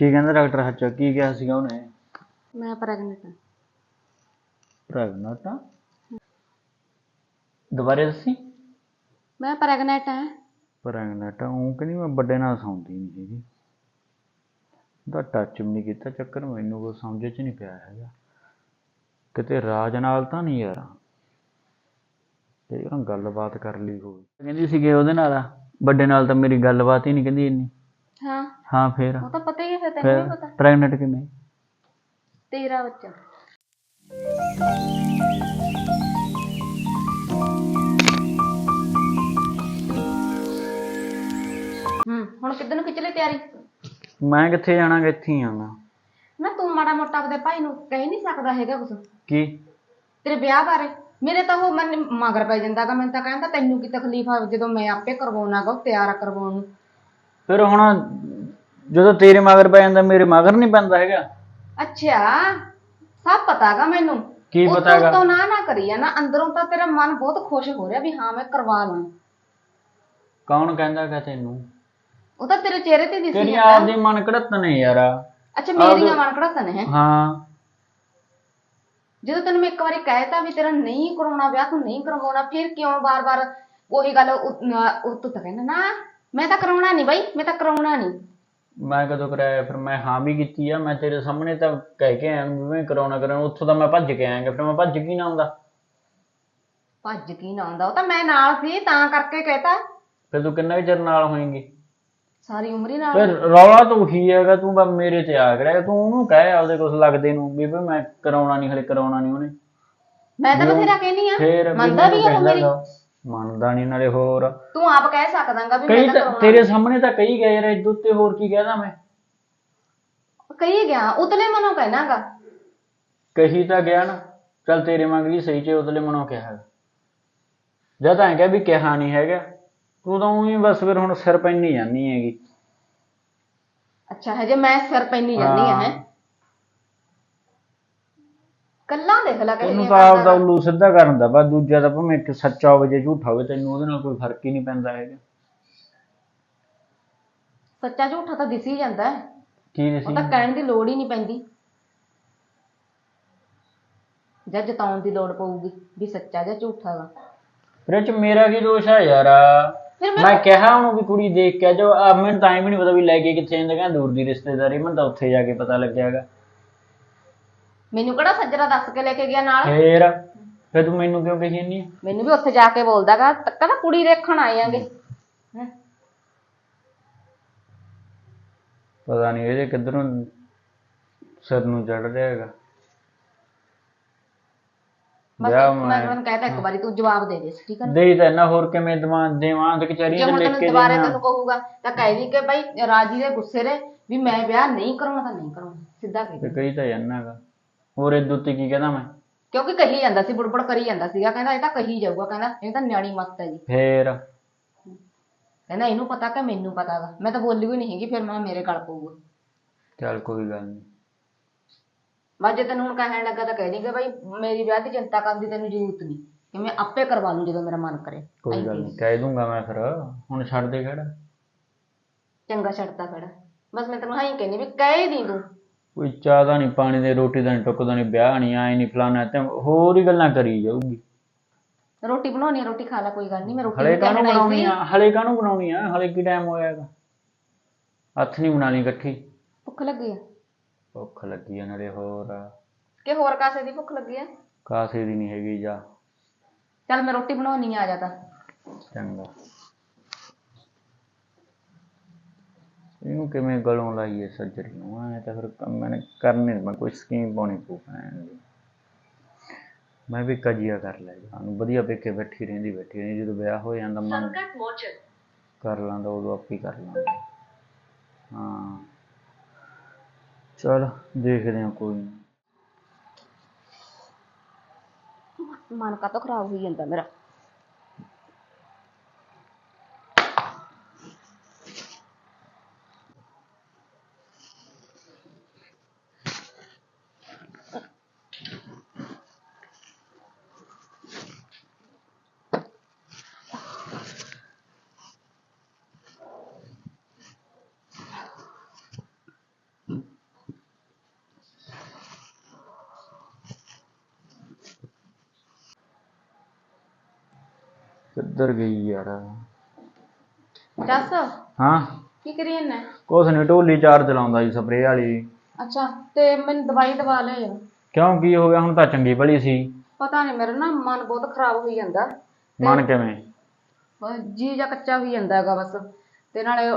ਕੀ ਕਹਿੰਦਾ ਡਾਕਟਰ ਹੱਚਾ ਕੀ ਕਿਹਾ ਸੀਗਾ ਉਹਨੇ? ਮੈਂ ਪ੍ਰੈਗਨੈਂਟ ਹਾਂ। ਪ੍ਰੈਗਨੈਂਟ ਆ? ਦੁਬਾਰੇ ਦੱਸੀ? ਮੈਂ ਪ੍ਰੈਗਨੈਂਟ ਹਾਂ। ਪ੍ਰੈਗਨੈਂਟ ਆ ਉਹ ਕਹਿੰਦੀ ਮੈਂ ਵੱਡੇ ਨਾਲ ਸੌਂਦੀ ਨਹੀਂ ਸੀਗੀ। ਉਹਦਾ ਟੱਚ ਵੀ ਨਹੀਂ ਕੀਤਾ ਚੱਕਰ ਮੈਨੂੰ ਕੋਈ ਸਮਝ 'ਚ ਨਹੀਂ ਪਿਆ ਹੈਗਾ। ਕਿਤੇ ਰਾਜ ਨਾਲ ਤਾਂ ਨਹੀਂ ਯਾਰ। ਤੇ ਉਹਨਾਂ ਗੱਲਬਾਤ ਕਰ ਲਈ ਹੋਵੇ ਕਹਿੰਦੀ ਸੀਗੇ ਉਹਦੇ ਨਾਲ ਵੱਡੇ ਨਾਲ ਤਾਂ ਮੇਰੀ ਗੱਲਬਾਤ ਹੀ ਨਹੀਂ ਕਹਿੰਦੀ ਇੰਨੀ। ਹਾਂ। ਹਾਂ ਫੇਰ। ਉਹ ਤਾਂ ਪਤਾ ਹੀ ਹੈ ਤੈਨੂੰ ਪਤਾ। ਪ੍ਰੈਗਨੈਂਟ ਕਿਵੇਂ? ਤੇਰਾ ਬੱਚਾ। ਹੂੰ ਹੁਣ ਕਿੱਧਰ ਨੂੰ ਖਿੱਚ ਲਈ ਤਿਆਰੀ? ਮੈਂ ਕਿੱਥੇ ਜਾਣਾਗਾ ਇੱਥੇ ਹੀ ਆਂਗਾ ਨਾ ਤੂੰ ਮਾੜਾ ਮੋਟਾ ਆਪਦੇ ਭਾਈ ਨੂੰ ਕਹਿ ਨਹੀਂ ਸਕਦਾ ਹੈਗਾ ਕੁਛ। ਕੀ? ਤੇਰੇ ਵਿਆਹ ਬਾਰੇ। ਮੇਰੇ ਤਾਂ ਉਹ ਮਨ ਮਗਰ ਪੈ ਜਾਂਦਾਗਾ ਮੈਨੂੰ ਤਾਂ ਕਹਿੰਦਾ ਤੈਨੂੰ ਕੀ ਤਕਲੀਫ ਆ ਜਦੋਂ ਮੈਂ ਆਪੇ ਕਰਵਾਉਣਾਗਾ ਉਹ ਤਿਆਰ ਕਰਵਾਉਣ ਨੂੰ। ਫਿਰ ਹੁਣ ਜਦੋਂ ਤੇਰੇ ਮਗਰ ਪੈ ਜਾਂਦਾ ਮੇਰੇ ਮਗਰ ਨਹੀਂ ਪੈਂਦਾ ਹੈਗਾ। ਅੱਛਾ ਸਭ ਪਤਾਗਾ ਮੈਨੂੰ। ਕੀ ਉੱਤੋਂ- ਪਤਾ ਹੈਗਾ? ਉੱਤੋਂ ਨਾ ਨਾ ਕਰੀ ਆ ਨਾ ਅੰਦਰੋਂ ਤਾਂ ਤੇਰਾ ਮਨ ਬਹੁਤ ਖੁਸ਼ ਹੋ ਰਿਹਾ ਵੀ ਹਾਂ ਮੈਂ ਕਰਵਾ ਲਾਂ ਕੌਣ ਕਹਿੰਦਾਗਾ ਤੈਨੂੰ? ਉਹ ਤਾਂ ਤੇਰੇ ਚਿਹਰੇ ਤੇ ਦਿਸੀ ਤੇਰੀ ਜਾਂਦਾ। ਆਪਦੀ ਮਨ ਘੜਤ ਨੇ ਯਾਰ। ਅੱਛਾ ਮੇਰੀਆਂ ਮਨ ਕੜਤਨ ਹੈ। ਹਾਂ। ਜਦੋਂ ਤੈਨੂੰ ਮੈਂ ਇੱਕ ਵਾਰੀ ਕਹਿਤਾ ਵੀ ਤੇਰਾ ਨਹੀਂ ਕਰਾਉਣਾ ਵਿਆਹ ਤੂੰ ਨਹੀਂ ਕਰਵਾਉਣਾ ਫਿਰ ਕਿਉਂ ਬਾਰ-ਬਾਰ ਉਹੀ ਗੱਲ ਉਹ ਤੂੰ ਤਾਂ ਕਹਿੰਦਾ ਨਾ ਮੈਂ ਤਾਂ ਕਰਾਉਣਾ ਨਹੀਂ ਬਾਈ ਮੈਂ ਤਾਂ ਕਰਾਉਣਾ ਨਹੀਂ। ਮੈਂ ਕਦੋਂ ਕਰਾਇਆ ਫਿਰ ਮੈਂ ਹਾਂ ਵੀ ਕੀਤੀ ਆ ਮੈਂ ਤੇਰੇ ਸਾਹਮਣੇ ਤਾਂ ਕਹਿ ਕੇ ਆਇਆ ਵੀ ਮੈਂ ਕਰਾਉਣਾ ਕਰਾਉਣਾ ਉੱਥੋਂ ਤਾਂ ਮੈਂ ਭੱਜ ਕੇ ਆਇਆਗਾ ਫਿਰ ਮੈਂ ਭੱਜ ਕੀ ਨਾ ਆਉਂਦਾ? ਭੱਜ ਕੀ ਨਾ ਆਉਂਦਾ ਉਹ ਤਾਂ ਮੈਂ ਨਾਲ ਸੀ ਤਾਂ ਕਰਕੇ ਕਹਿਤਾ। ਫਿਰ ਤੂੰ ਕਿੰਨਾ ਕੁ ਚਿਰ ਨਾਲ ਹੋਏਂਗੀ? ਸਾਰੀ ਉਮਰ ਹੀ ਨਾਲ। ਫਿਰ ਰੌਲਾ ਤਾਂ ਉਹੀ ਹੈਗਾ ਤੂੰ ਬਸ ਮੇਰੇ ਤੇ ਆ ਗਿਆ ਤੂੰ ਉਹਨੂੰ ਕਹਿ ਆਪਦੇ ਕੁਛ ਲੱਗਦੇ ਨੂੰ ਵੀ ਵੀ ਮੈਂ ਕਰਾਉਣਾ ਨਹੀਂ ਹਲੇ ਕਰਾਉਣਾ ਨਹੀਂ ਉਹਨੇ। ਮੈਂ ਤਾਂ ਬਥੇਰਾ ਕਹਿਨੀ ਆ ਫੇਰ ਮੰਨਦਾ ਵੀ ਆ ਉਹ ਮੇਰੀ ਮੰਨਦਾ ਨਹੀਂ ਨਾਲੇ ਹੋਰ। ਤੂੰ ਆਪ ਕਹਿ ਸਕਦਾਗਾ ਵੀ ਕਈ ਮੈਂ ਤਾਂ ਤਾਂ ਕਰਾਉਣਾ ਤੇਰੇ ਸਾਹਮਣੇ ਤਾਂ ਕਈ ਗਏ ਯਾਰ ਇਦੋਂ ਉੱਤੇ ਹੋਰ ਕੀ ਕਹਿਦਾ ਮੈਂ? ਕਹੀ ਗਿਆ ਉਤਲੇ ਮਨੋਂ ਕਹਿਣਾਗਾ। ਕਹੀ ਤਾਂ ਗਿਆ ਨਾ ਚੱਲ ਤੇਰੇ ਮੰਗਲੀ ਸਹੀ ਚ ਉਤਲੇ ਮਨੋਂ ਕਿਹਾ ਹੈਗਾ ਜਦ ਤਾਂ ਕਿਹਾ ਵੀ ਕਿਹਾ ਨਹੀਂ ਹੈਗਾ। ਤੂੰ ਤਾਂ ਉਹੀ ਬਸ ਫਿਰ ਹੁਣ ਸਿਰ ਪੈਣੀ ਜਾਂਦੀ ਹੈਗੀ। ਅੱਛਾ ਹਜੇ ਮੈਂ ਸਿਰ ਪੈਣੀ ਜਾਂਦੀ ਹੈ। ਹਾਂ। ਕੱਲਾ ਦੇਖ ਲੈ ਕਿਹੜੀਆਂ ਤਾਂ ਆਪਦਾ ਉੱਲੂ ਸਿੱਧਾ ਕਰਨ ਦਾ ਬਸ ਦੂਜਾ ਤਾਂ ਭਾਵੇਂ ਇੱਕ ਸੱਚਾ ਹੋਵੇ ਜੇ ਝੂਠਾ ਹੋਵੇ ਤੈਨੂੰ ਉਹਦੇ ਨਾਲ ਕੋਈ ਫ਼ਰਕ ਹੀ ਨਹੀਂ ਪੈਂਦਾ ਹੈਗਾ। ਸੱਚਾ ਝੂਠਾ ਤਾਂ ਦਿਸ ਹੀ ਜਾਂਦਾ ਹੈ। ਕੀ ਉਹ ਸੀ ਤਾਂ ਕਹਿਣ ਦੀ ਲੋੜ ਹੀ ਨਹੀਂ ਪੈਂਦੀ। ਜਾਂ ਜਤਾਉਣ ਦੀ ਲੋੜ ਪਊਗੀ ਵੀ ਸੱਚਾ ਜਾਂ ਝੂਠਾ ਗਾ ਫਿਰ ਚ ਮੇਰਾ ਕੀ ਦੋਸ਼ ਹੈ ਯਾਰ? ਫਿਰ ਮੈਂ ਮੈਂ ਕਿਹਾ ਉਹਨੂੰ ਵੀ ਕੁੜੀ ਦੇਖ ਕੇ ਜੋ ਆ ਮੈਨੂੰ ਤਾਂ ਹੀ ਵੀ ਨਹੀਂ ਪਤਾ ਵੀ ਲੈ ਕੇ ਕਿੱਥੇ ਜਾਂਦਾ ਕਹਿੰਦਾ ਦੂਰ ਦੀ ਰਿਸ਼ਤੇਦਾਰੀ ਮੈਨੂੰ ਤਾਂ ਉੱਥੇ ਜਾ ਕੇ ਪਤਾ ਲੱਗਿਆਗਾ ਮੈਨੂੰ ਕਿਹੜਾ ਸੱਜਰਾ ਦੱਸ ਕੇ ਲੈ ਕੇ ਗਿਆ ਨਾਲ? ਫੇਰ? ਫਿਰ ਤੂੰ ਮੈਨੂੰ ਕਿਉਂ ਕਹੀ ਨਹੀਂ ਮੈਨੂੰ ਵੀ ਉੱਥੇ ਜਾ ਕੇ ਬੋਲਦਾਗਾ ਕਹਿੰਦਾ ਕੁੜੀ ਦੇਖਣ ਆਏ ਆਂਗੇ। ਹੈਂ। ਪਤਾ ਨਹੀਂ ਇਹਦੇ ਕਿੱਧਰੋਂ ਸਿਰ ਨੂੰ ਚੜ ਰਿਹਾ ਹੈਗਾ। ਬਸ ਵਿਆਹ ਮੈਂ ਮੈਂ ਕਹਿਤਾ ਇੱਕ ਵਾਰੀ ਤੂੰ ਜਵਾਬ ਦੇ ਦੇ ਠੀਕ ਹੈ ਨਾ? ਦੇ ਤਾਂ ਇੰਨਾ ਹੋਰ ਕਿਵੇਂ ਦਵਾਂ ਦੇਵਾਂ ਤੇ ਕਚਹਿਰੀਆਂ ਜੇ ਚ ਹੁਣ ਲਿਖ ਤੈਨੂੰ ਕੇ ਦੁਬਾਰੇ ਤੈਨੂੰ ਕਹੂਗਾ ਤਾਂ ਕਹਿ ਦੀ ਕਿ ਭਾਈ ਰਾਜੀ ਦੇ ਗੁੱਸੇ ਦੇ ਵੀ ਮੈਂ ਵਿਆਹ ਨਹੀਂ ਕਰਾਉਣਾ ਤਾਂ ਨਹੀਂ ਕਰਾਉਣਾ ਸਿੱਧਾ ਕਹਿ ਦੇ। ਤੇ ਕਹੀ ਤਾਂ ਜਾਨਾ ਹੈਗਾ। ਹੋਰ ਇਹਦੇ ਉੱਤੇ ਕੀ ਕਹਦਾ ਮੈਂ? ਕਿਉਂਕਿ ਕਹੀ ਜਾਂਦਾ ਸੀ ਬੁੜਬੁੜ ਕਰੀ ਜਾਂਦਾ ਸੀਗਾ ਕਹਿੰਦਾ ਇਹ ਤਾਂ ਕਹੀ ਜਾਊਗਾ ਕਹਿੰਦਾ ਇਹ ਤਾਂ ਨਿਆਣੀ ਮੱਤ ਹੈ ਜੀ। ਫੇਰ? ਕਹਿੰਦਾ ਇਹਨੂੰ ਪਤਾ ਕਿ ਮੈਨੂੰ ਪਤਾ ਗਾ ਮੈਂ ਤਾਂ ਬੋਲੀ ਵੀ ਨਹੀਂ ਹੈਗੀ ਫਿਰ ਮੈਂ ਕਿਹਾ ਮੇਰੇ ਗਲ ਪਊਗਾ। ਚੱਲ ਕੋਈ ਗੱਲ ਨਹੀਂ ਬਸ ਜੇ ਤੈਨੂੰ ਹੁਣ ਕਹਿਣ ਲੱਗਾ ਤਾਂ ਕਹਿ ਦੀ ਕਿ ਭਾਈ ਮੇਰੀ ਵਿਆਹ ਦੀ ਚਿੰਤਾ ਕਰਨ ਦੀ ਤੈਨੂੰ ਜ਼ਰੂਰਤ ਨਹੀਂ ਕਿ ਮੈਂ ਆਪੇ ਕਰਵਾ ਲੂੰ ਜਦੋਂ ਮੇਰਾ ਮਨ ਕਰੇ। ਕੋਈ ਗੱਲ ਨਹੀਂ ਕਹਿ ਦੂੰਗਾ ਮੈਂ ਫਿਰ ਹੁਣ ਛੱਡ ਦੇ ਖੜਾ। ਚੰਗਾ ਛੱਡਤਾ ਖੜਾ। ਬਸ ਮੈਂ ਤੈਨੂੰ ਹਾਂ ਹੀ ਕਹਿੰਦੀ ਵੀ ਕਹਿ ਦੀ ਤੂੰ ਕੋਈ ਚਾਹ ਦਾ ਨਹੀਂ ਪਾਣੀ ਦੇ ਰੋਟੀ ਦਾ ਨਹੀਂ ਟੁੱਕਦਾ ਨਹੀਂ ਵਿਆਹ ਨਹੀਂ ਆਏ ਨਹੀਂ ਫਲਾਣਾ ਤੇ ਹੋਰ ਹੀ ਗੱਲਾਂ ਕਰੀ ਜਾਊਗੀ। ਰੋਟੀ ਬਣਾਉਣੀ ਆ ਰੋਟੀ ਖਾ ਲੈ ਕੋਈ ਗੱਲ ਨਹੀਂ ਮੈਂ ਰੋਟੀ ਹਲੇ ਕਾਹਨੂੰ ਬਣਾਉਣੀ ਆ? ਹਲੇ ਕਾਹਨੂੰ ਬਣਾਉਣੀ ਆ? ਹਲੇ ਕੀ ਟਾਈਮ ਹੋਇਆ ਹੈਗਾ? ਹੱਥ ਨਹੀਂ ਬਣਾ ਲਈ ਇਕੱਠੀ। ਭੁੱਖ ਲੱਗੀ ਆ? ਭੁੱਖ ਲੱਗੀ ਆ ਨਾਲੇ ਹੋਰ। ਕਿ ਹੋਰ ਕਾਸੇ ਦੀ ਭੁੱਖ ਲੱਗੀ ਆ? ਕਾਸੇ ਦੀ ਨਹੀਂ ਹੈਗੀ ਜਾ। ਚੱਲ ਮੈਂ ਰੋਟੀ ਬਣਾਉਣੀ ਆ ਜਾ ਤਾਂ। ਚੰਗਾ। ਇਹਨੂੰ ਕਿਵੇਂ ਗਲੋਂ ਲਾਈਏ ਸੱਜਰੀ ਨੂੰ? ਐ ਤਾਂ ਫਿਰ ਕੰਮ ਮੈਨੇ ਕਰਨੇ ਮੈਂ ਕੋਈ ਸਕੀਮ ਪਾਉਣੀ ਪਊ ਭੈਣ ਦੀ। ਮੈਂ ਵੀ ਕਜੀਆ ਕਰ ਲਿਆ ਜਾਨੂੰ ਵਧੀਆ ਪੇਕੇ ਬੈਠੀ ਰਹਿੰਦੀ ਬੈਠੀ ਰਹਿੰਦੀ। ਜਦੋਂ ਵਿਆਹ ਹੋ ਜਾਂਦਾ ਮਨ ਕਰ ਲਾਂਦਾ ਉਦੋਂ ਆਪੇ ਕਰ ਲਾਂਦਾ। ਹਾਂ। ਚਲ ਦੇਖਦੇ ਹਾਂ ਕੋਈ। ਮਨ ਕਾਤੋਂ ਖਰਾਬ ਹੋਈ ਜਾਂਦਾ ਮੇਰਾ? ਕਿੱਧਰ ਗਈ ਯਾਰ। ਜੱਸ ਹਾਂ। ਕੀ ਕਰੀ ਜਾਂਦਾ? ਕੁਛ ਨੀ ਢੋਲੀ ਚਾਰਜ ਲਾਉਂਦਾ ਜੀ ਸਪਰੇਅ ਵਾਲੀ। ਅੱਛਾ ਤੇ ਮੈਨੂੰ ਦਵਾਈ ਦਵਾ ਲੈ ਯਾਰ। ਕਿਉਂ ਕੀ ਹੋ ਗਿਆ? ਹੁਣ ਤਾਂ ਚੰਗੀ ਭਲੀ ਸੀ। ਪਤਾ ਨਹੀਂ ਮੇਰਾ ਨਾ ਮਨ ਬਹੁਤ ਖਰਾਬ ਹੋਈ ਜਾਂਦਾ। ਮਨ ਕਿਵੇਂ? ਬਸ ਜੀ ਜਾਂ ਕੱਚਾ ਹੋਈ ਜਾਂਦਾ ਹੈਗਾ ਬਸ। ਤੇ ਨਾਲੇ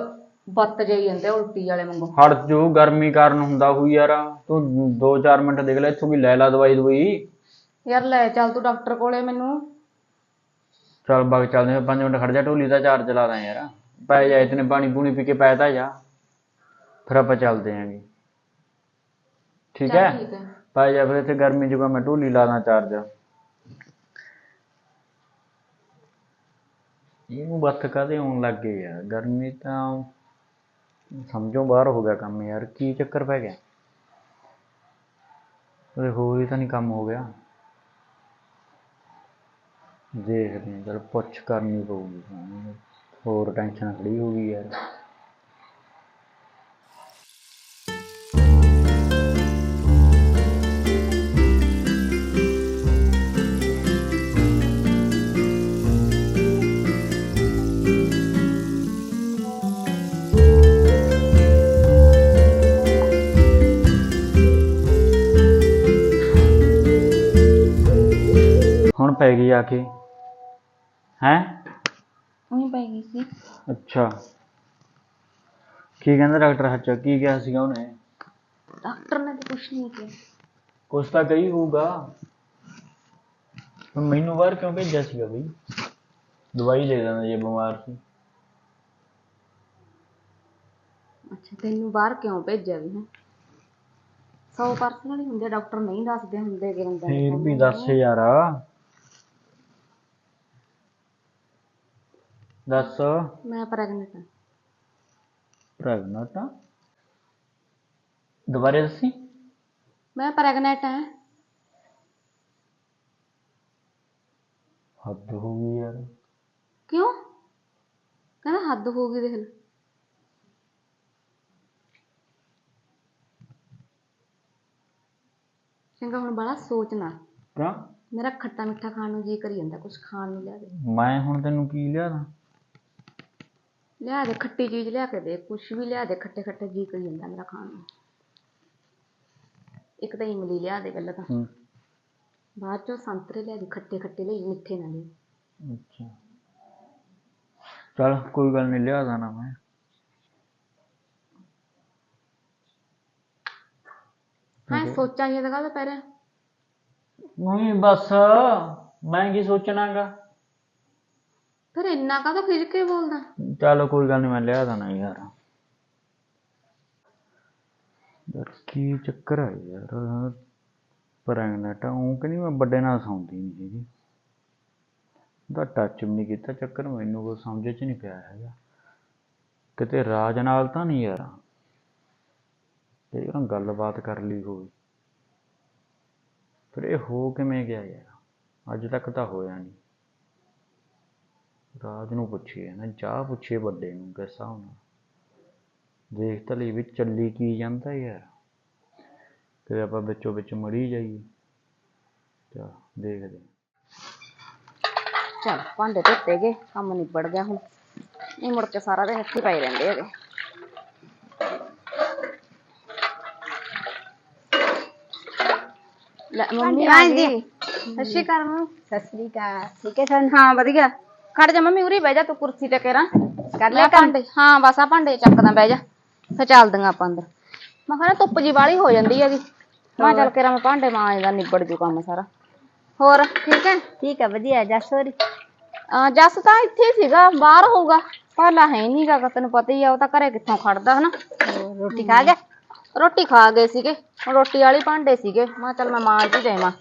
ਬੱਤ ਜਾਈ ਜਾਂਦੇ ਉਲਟੀ ਵਾਲੇ ਵਾਂਗੂ। ਹਟ ਜੋ ਗਰਮੀ ਕਾਰਨ ਹੁੰਦਾ ਹੋਈ ਯਾਰ। ਤੂੰ 2-4 ਮਿੰਟ ਦੇਖ ਲੈ ਇੱਥੋਂ ਵੀ ਲੈ ਲਾ ਦਵਾਈ ਦਵਾਈ। ਯਾਰ ਲੈ ਚੱਲ ਤੂੰ ਡਾਕਟਰ ਕੋਲੇ ਮੈਨੂੰ। ਚੱਲ ਬਾਗ ਚੱਲਦੇ 5 ਮਿੰਟ ਖੜ ਜਾ ਢੋਲੀ ਦਾ ਚਾਰਜ ਲਾ ਦਾਂ ਯਾਰ। ਪੈ ਜਾ ਇਤਨੇ ਪਾਣੀ ਪੂਣੀ ਪੀ ਕੇ ਪੈ ਤਾਂ ਜਾ। ਫਿਰ ਆਪਾਂ ਚੱਲਦੇ ਆਂਗੇ ਠੀਕ ਚੱਲ ਹੈ? ਠੀਕ ਹੈ। ਪੈ ਜਾ ਫਿਰ ਇੱਥੇ ਗਰਮੀ ਜੂਗਾ ਮੈਂ ਢੋਲੀ ਲਾ ਦਾਂ ਚਾਰਜ। ਇਹਨੂੰ ਬੱਤ ਕਾਦੇ ਆਉਣ ਲੱਗ ਗਏ ਯਾਰ? ਗਰਮੀ ਤਾਂ ਸਮਝੋ ਬਾਹਰ ਹੋ ਗਿਆ ਕੰਮ ਯਾਰ ਕੀ ਚੱਕਰ ਪੈ ਗਿਆ? ਉਹਦੇ ਹੋਰ ਹੀ ਤਾਂ ਨਹੀਂ ਕੰਮ ਹੋ ਗਿਆ। ਦੇਖਦੇ ਹਾਂ, ਚਲ ਪੁੱਛ ਕਰਨੀ ਪਊਗੀ। ਹੋਰ ਟੈਨਸ਼ਨ ਖੜੀ ਹੋ ਗਈ ਯਾਰ ਹੁਣ ਪੈ ਗਈ ਆ ਕੇ। ਹੈਂ? ਉਹੀ ਪੈ ਗਈ ਸੀ। ਅੱਛਾ। ਕੀ ਕਹਿੰਦਾ ਡਾਕਟਰ ਹੱਚਾ ਕੀ ਕਿਹਾ ਸੀਗਾ ਉਹਨੇ? ਡਾਕਟਰ ਨੇ ਤਾਂ ਕੁਛ ਨਹੀਂ ਕਿਹਾ। ਕੁਛ ਤਾਂ ਕਹੀ ਹੋਊਗਾ। ਹੁਣ ਮੈਨੂੰ ਬਾਹਰ ਕਿਉਂ ਭੇਜਿਆ ਸੀਗਾ ਬਈ? ਦਵਾਈ ਦੇ ਦਿੰਦਾ ਜੇ ਬਿਮਾਰ ਸੀ। ਅੱਛਾ ਤੈਨੂੰ ਬਾਹਰ ਕਿਉਂ ਭੇਜਿਆ ਵੀ ਹੈ ਸੌ ਪਰਸਨਲ ਹੀ ਹੁੰਦੇ ਡਾਕਟਰ ਨਹੀਂ ਦੱਸਦੇ ਹੁੰਦੇ ਕਿ ਹੁੰਦਾ। ਫੇਰ ਵੀ ਦੱਸ ਯਾਰ। ਦੱਸ। ਮੈਂ ਪ੍ਰੈਗਨੈਂਟ ਹਾਂ। ਪ੍ਰੈਗਨੈਂਟ ਆ। ਦੁਬਾਰੇ ਦੱਸੀ। ਮੈਂ ਪ੍ਰੈਗਨੈਂਟ ਹਾਂ। ਹੱਦ ਹੋ ਗਈ ਯਾਰ। ਕਿਉਂ? ਕਹਿੰਦਾ ਹੱਦ ਹੋ ਗਈ ਦੇਖ ਲੈ। ਚੰਗਾ ਹੁਣ ਬੜਾ ਸੋਚਣਾ ਕਿਉਂ ਮੇਰਾ ਖੱਟਾ ਮਿੱਠਾ ਖਾਣ ਨੂੰ ਜੀ ਕਰੀ ਜਾਂਦਾ ਕੁਝ ਖਾਣ ਨੂੰ ਲਿਆ ਦੇ। ਮੈਂ ਹੁਣ ਤੈਨੂੰ ਕੀ ਲਿਆਦਾ ਲਿਆ ਦੇ ਖੱਟੀ ਚੀਜ਼ ਲਿਆ ਕੇ ਦੇ ਕੁਝ ਵੀ ਲਿਆ ਦੇ ਖੱਟੇ ਖੱਟੇ ਜੀ ਕਰੀ ਜਾਂਦਾ ਮੇਰਾ ਖਾਣ ਨੂੰ। ਇੱਕ ਤਾਂ ਇਮਲੀ ਲਿਆ ਦੇ ਪਹਿਲਾਂ ਤਾਂ। ਹੂੰ। ਬਾਅਦ ਚੋਂ ਸੰਤਰੇ ਲਿਆ ਦੇ ਖੱਟੇ ਖੱਟੇ ਲਈ ਮਿੱਠੇ ਨਾ ਲਈ ਅੱਛਾ। ਚਲ ਕੋਈ ਗੱਲ ਨਹੀਂ ਲਿਆਦਾ ਨਾ ਮੈਂ। ਹਾਂ ਸੋਚਾਂ ਇਹ ਤਾਂ ਪਹਿਲਾਂ। ਨਹੀਂ ਬਸ ਮੈਂ ਕੀ ਸੋਚਣਾਗਾ? ਫਿਰ ਇੰਨਾ ਕਾਹਦਾ ਖਿਜ ਕੇ ਬੋਲਦਾ? ਚਲੋ ਕੋਈ ਗੱਲ ਨਹੀਂ ਮੈਂ ਲਿਆ ਦੇਣਾ ਯਾਰ। ਯਾਰ ਕੀ ਚੱਕਰ ਹੈ ਯਾਰ? ਪ੍ਰੈਗਨੈਂਟ ਉਹ ਕਿ ਨਹੀਂ ਮੈਂ ਵੱਡੇ ਨਾਲ ਸੌਂਦੀ ਨਹੀਂ ਸੀਗੀ। ਉਹਦਾ ਟੱਚ ਵੀ ਨਹੀਂ ਕੀਤਾ ਚੱਕਰ, ਮੈਨੂੰ ਕੋਈ ਸਮਝ 'ਚ ਨਹੀਂ ਪਿਆ ਹੈਗਾ। ਕਿਤੇ ਰਾਜ ਨਾਲ ਤਾਂ ਨਹੀਂ ਯਾਰ। ਤੇ ਉਹਨਾਂ ਗੱਲਬਾਤ ਕਰ ਲਈ ਹੋਈ। ਫਿਰ ਇਹ ਹੋ ਕਿਵੇਂ ਗਿਆ ਯਾਰ? ਅੱਜ ਤੱਕ ਤਾਂ ਹੋਇਆ ਨਹੀਂ ਰਾਜ ਨੂੰ ਪੁੱਛੀਏ ਨਾ ਜਾ ਪੁੱਛੀਏ ਵੱਡੇ ਨੂੰ ਕਿਸਾ ਹੋਣਾ ਦੇਖ ਤਾਂ ਲਈ ਵੀ ਚੱਲੀ ਕੀ ਜਾਂਦਾ ਯਾਰ। ਤੇ ਆਪਾਂ ਵਿੱਚੋਂ ਵਿੱਚ ਮੜੀ ਜਾਈਏ। ਚਾ ਦੇਖਦੇ। ਚਲ ਭਾਂਡੇ ਧੋਤੇ ਗਏ ਕੰਮ ਨਿਬੜ ਗਿਆ ਹੁਣ। ਇਹ ਮੁੜ ਕੇ ਸਾਰਾ ਦਿਨ ਇੱਥੇ ਪਏ ਰਹਿੰਦੇ ਹੈਗੇ। ਲੈ ਮੰਮੀ ਆ ਗਈ। ਸਤਿ ਸ਼੍ਰੀ ਅਕਾਲ। ਮੰਮੀ ਸਤਿ ਸ੍ਰੀ ਅਕਾਲ। ਠੀਕ ਹੈ ਸਨ? ਹਾਂ ਵਧੀਆ। ਖੜ ਜਾ ਮੰਮੀ ਉਰੀ ਬਹਿ ਜਾ ਤੂੰ ਕੁਰਸੀ ਤੇ ਕੇਰਾ। ਕਰ ਲੈ ਲਿਆ ਭਾਂਡੇ ਹਾਂ ਬਸ ਆ ਭਾਂਡੇ ਚੱਕਦਾ ਬਹਿ ਜਾ। ਫੇ ਚੱਲਦੀਆਂ ਆਪਾਂ ਅੰਦਰ। ਮੈਂ ਕਿਹਾ ਨਾ ਧੁੱਪ ਜੀ ਵਾਲੀ ਹੋ ਜਾਂਦੀ ਹੈਗੀ। ਮੈਂ ਚੱਲ ਕੇਰਾ ਮੈਂ ਭਾਂਡੇ ਮਾਂਜਦਾ ਨਿਬੜ ਜੂ ਕੰਮ ਸਾਰਾ। ਹੋਰ? ਠੀਕ ਹੈ? ਠੀਕ ਹੈ। ਵਧੀਆ ਜਸੋਰੀ ਅਹ ਜੱਸ ਤਾਂ ਇੱਥੇ ਸੀਗਾ ਬਾਹਰ ਹੋਊਗਾ। ਪਾਲਾ ਹੈ ਨਹੀਂ ਗਾ ਤੈਨੂੰ ਪਤਾ ਹੀ ਆ ਉਹ ਤਾਂ ਘਰੇ ਕਿੱਥੋਂ ਖੜਦਾ ਹਨਾ। ਰੋਟੀ ਖਾ ਗਿਆ? ਰੋਟੀ ਖਾ ਗਏ ਸੀਗੇ। ਹੁਣ ਰੋਟੀ ਵਾਲੀ ਭਾਂਡੇ ਸੀਗੇ। ਮੈਂ ਚੱਲ ਮੈਂ ਮਾਂਜ ਹੀ ਜਾਵਾਂ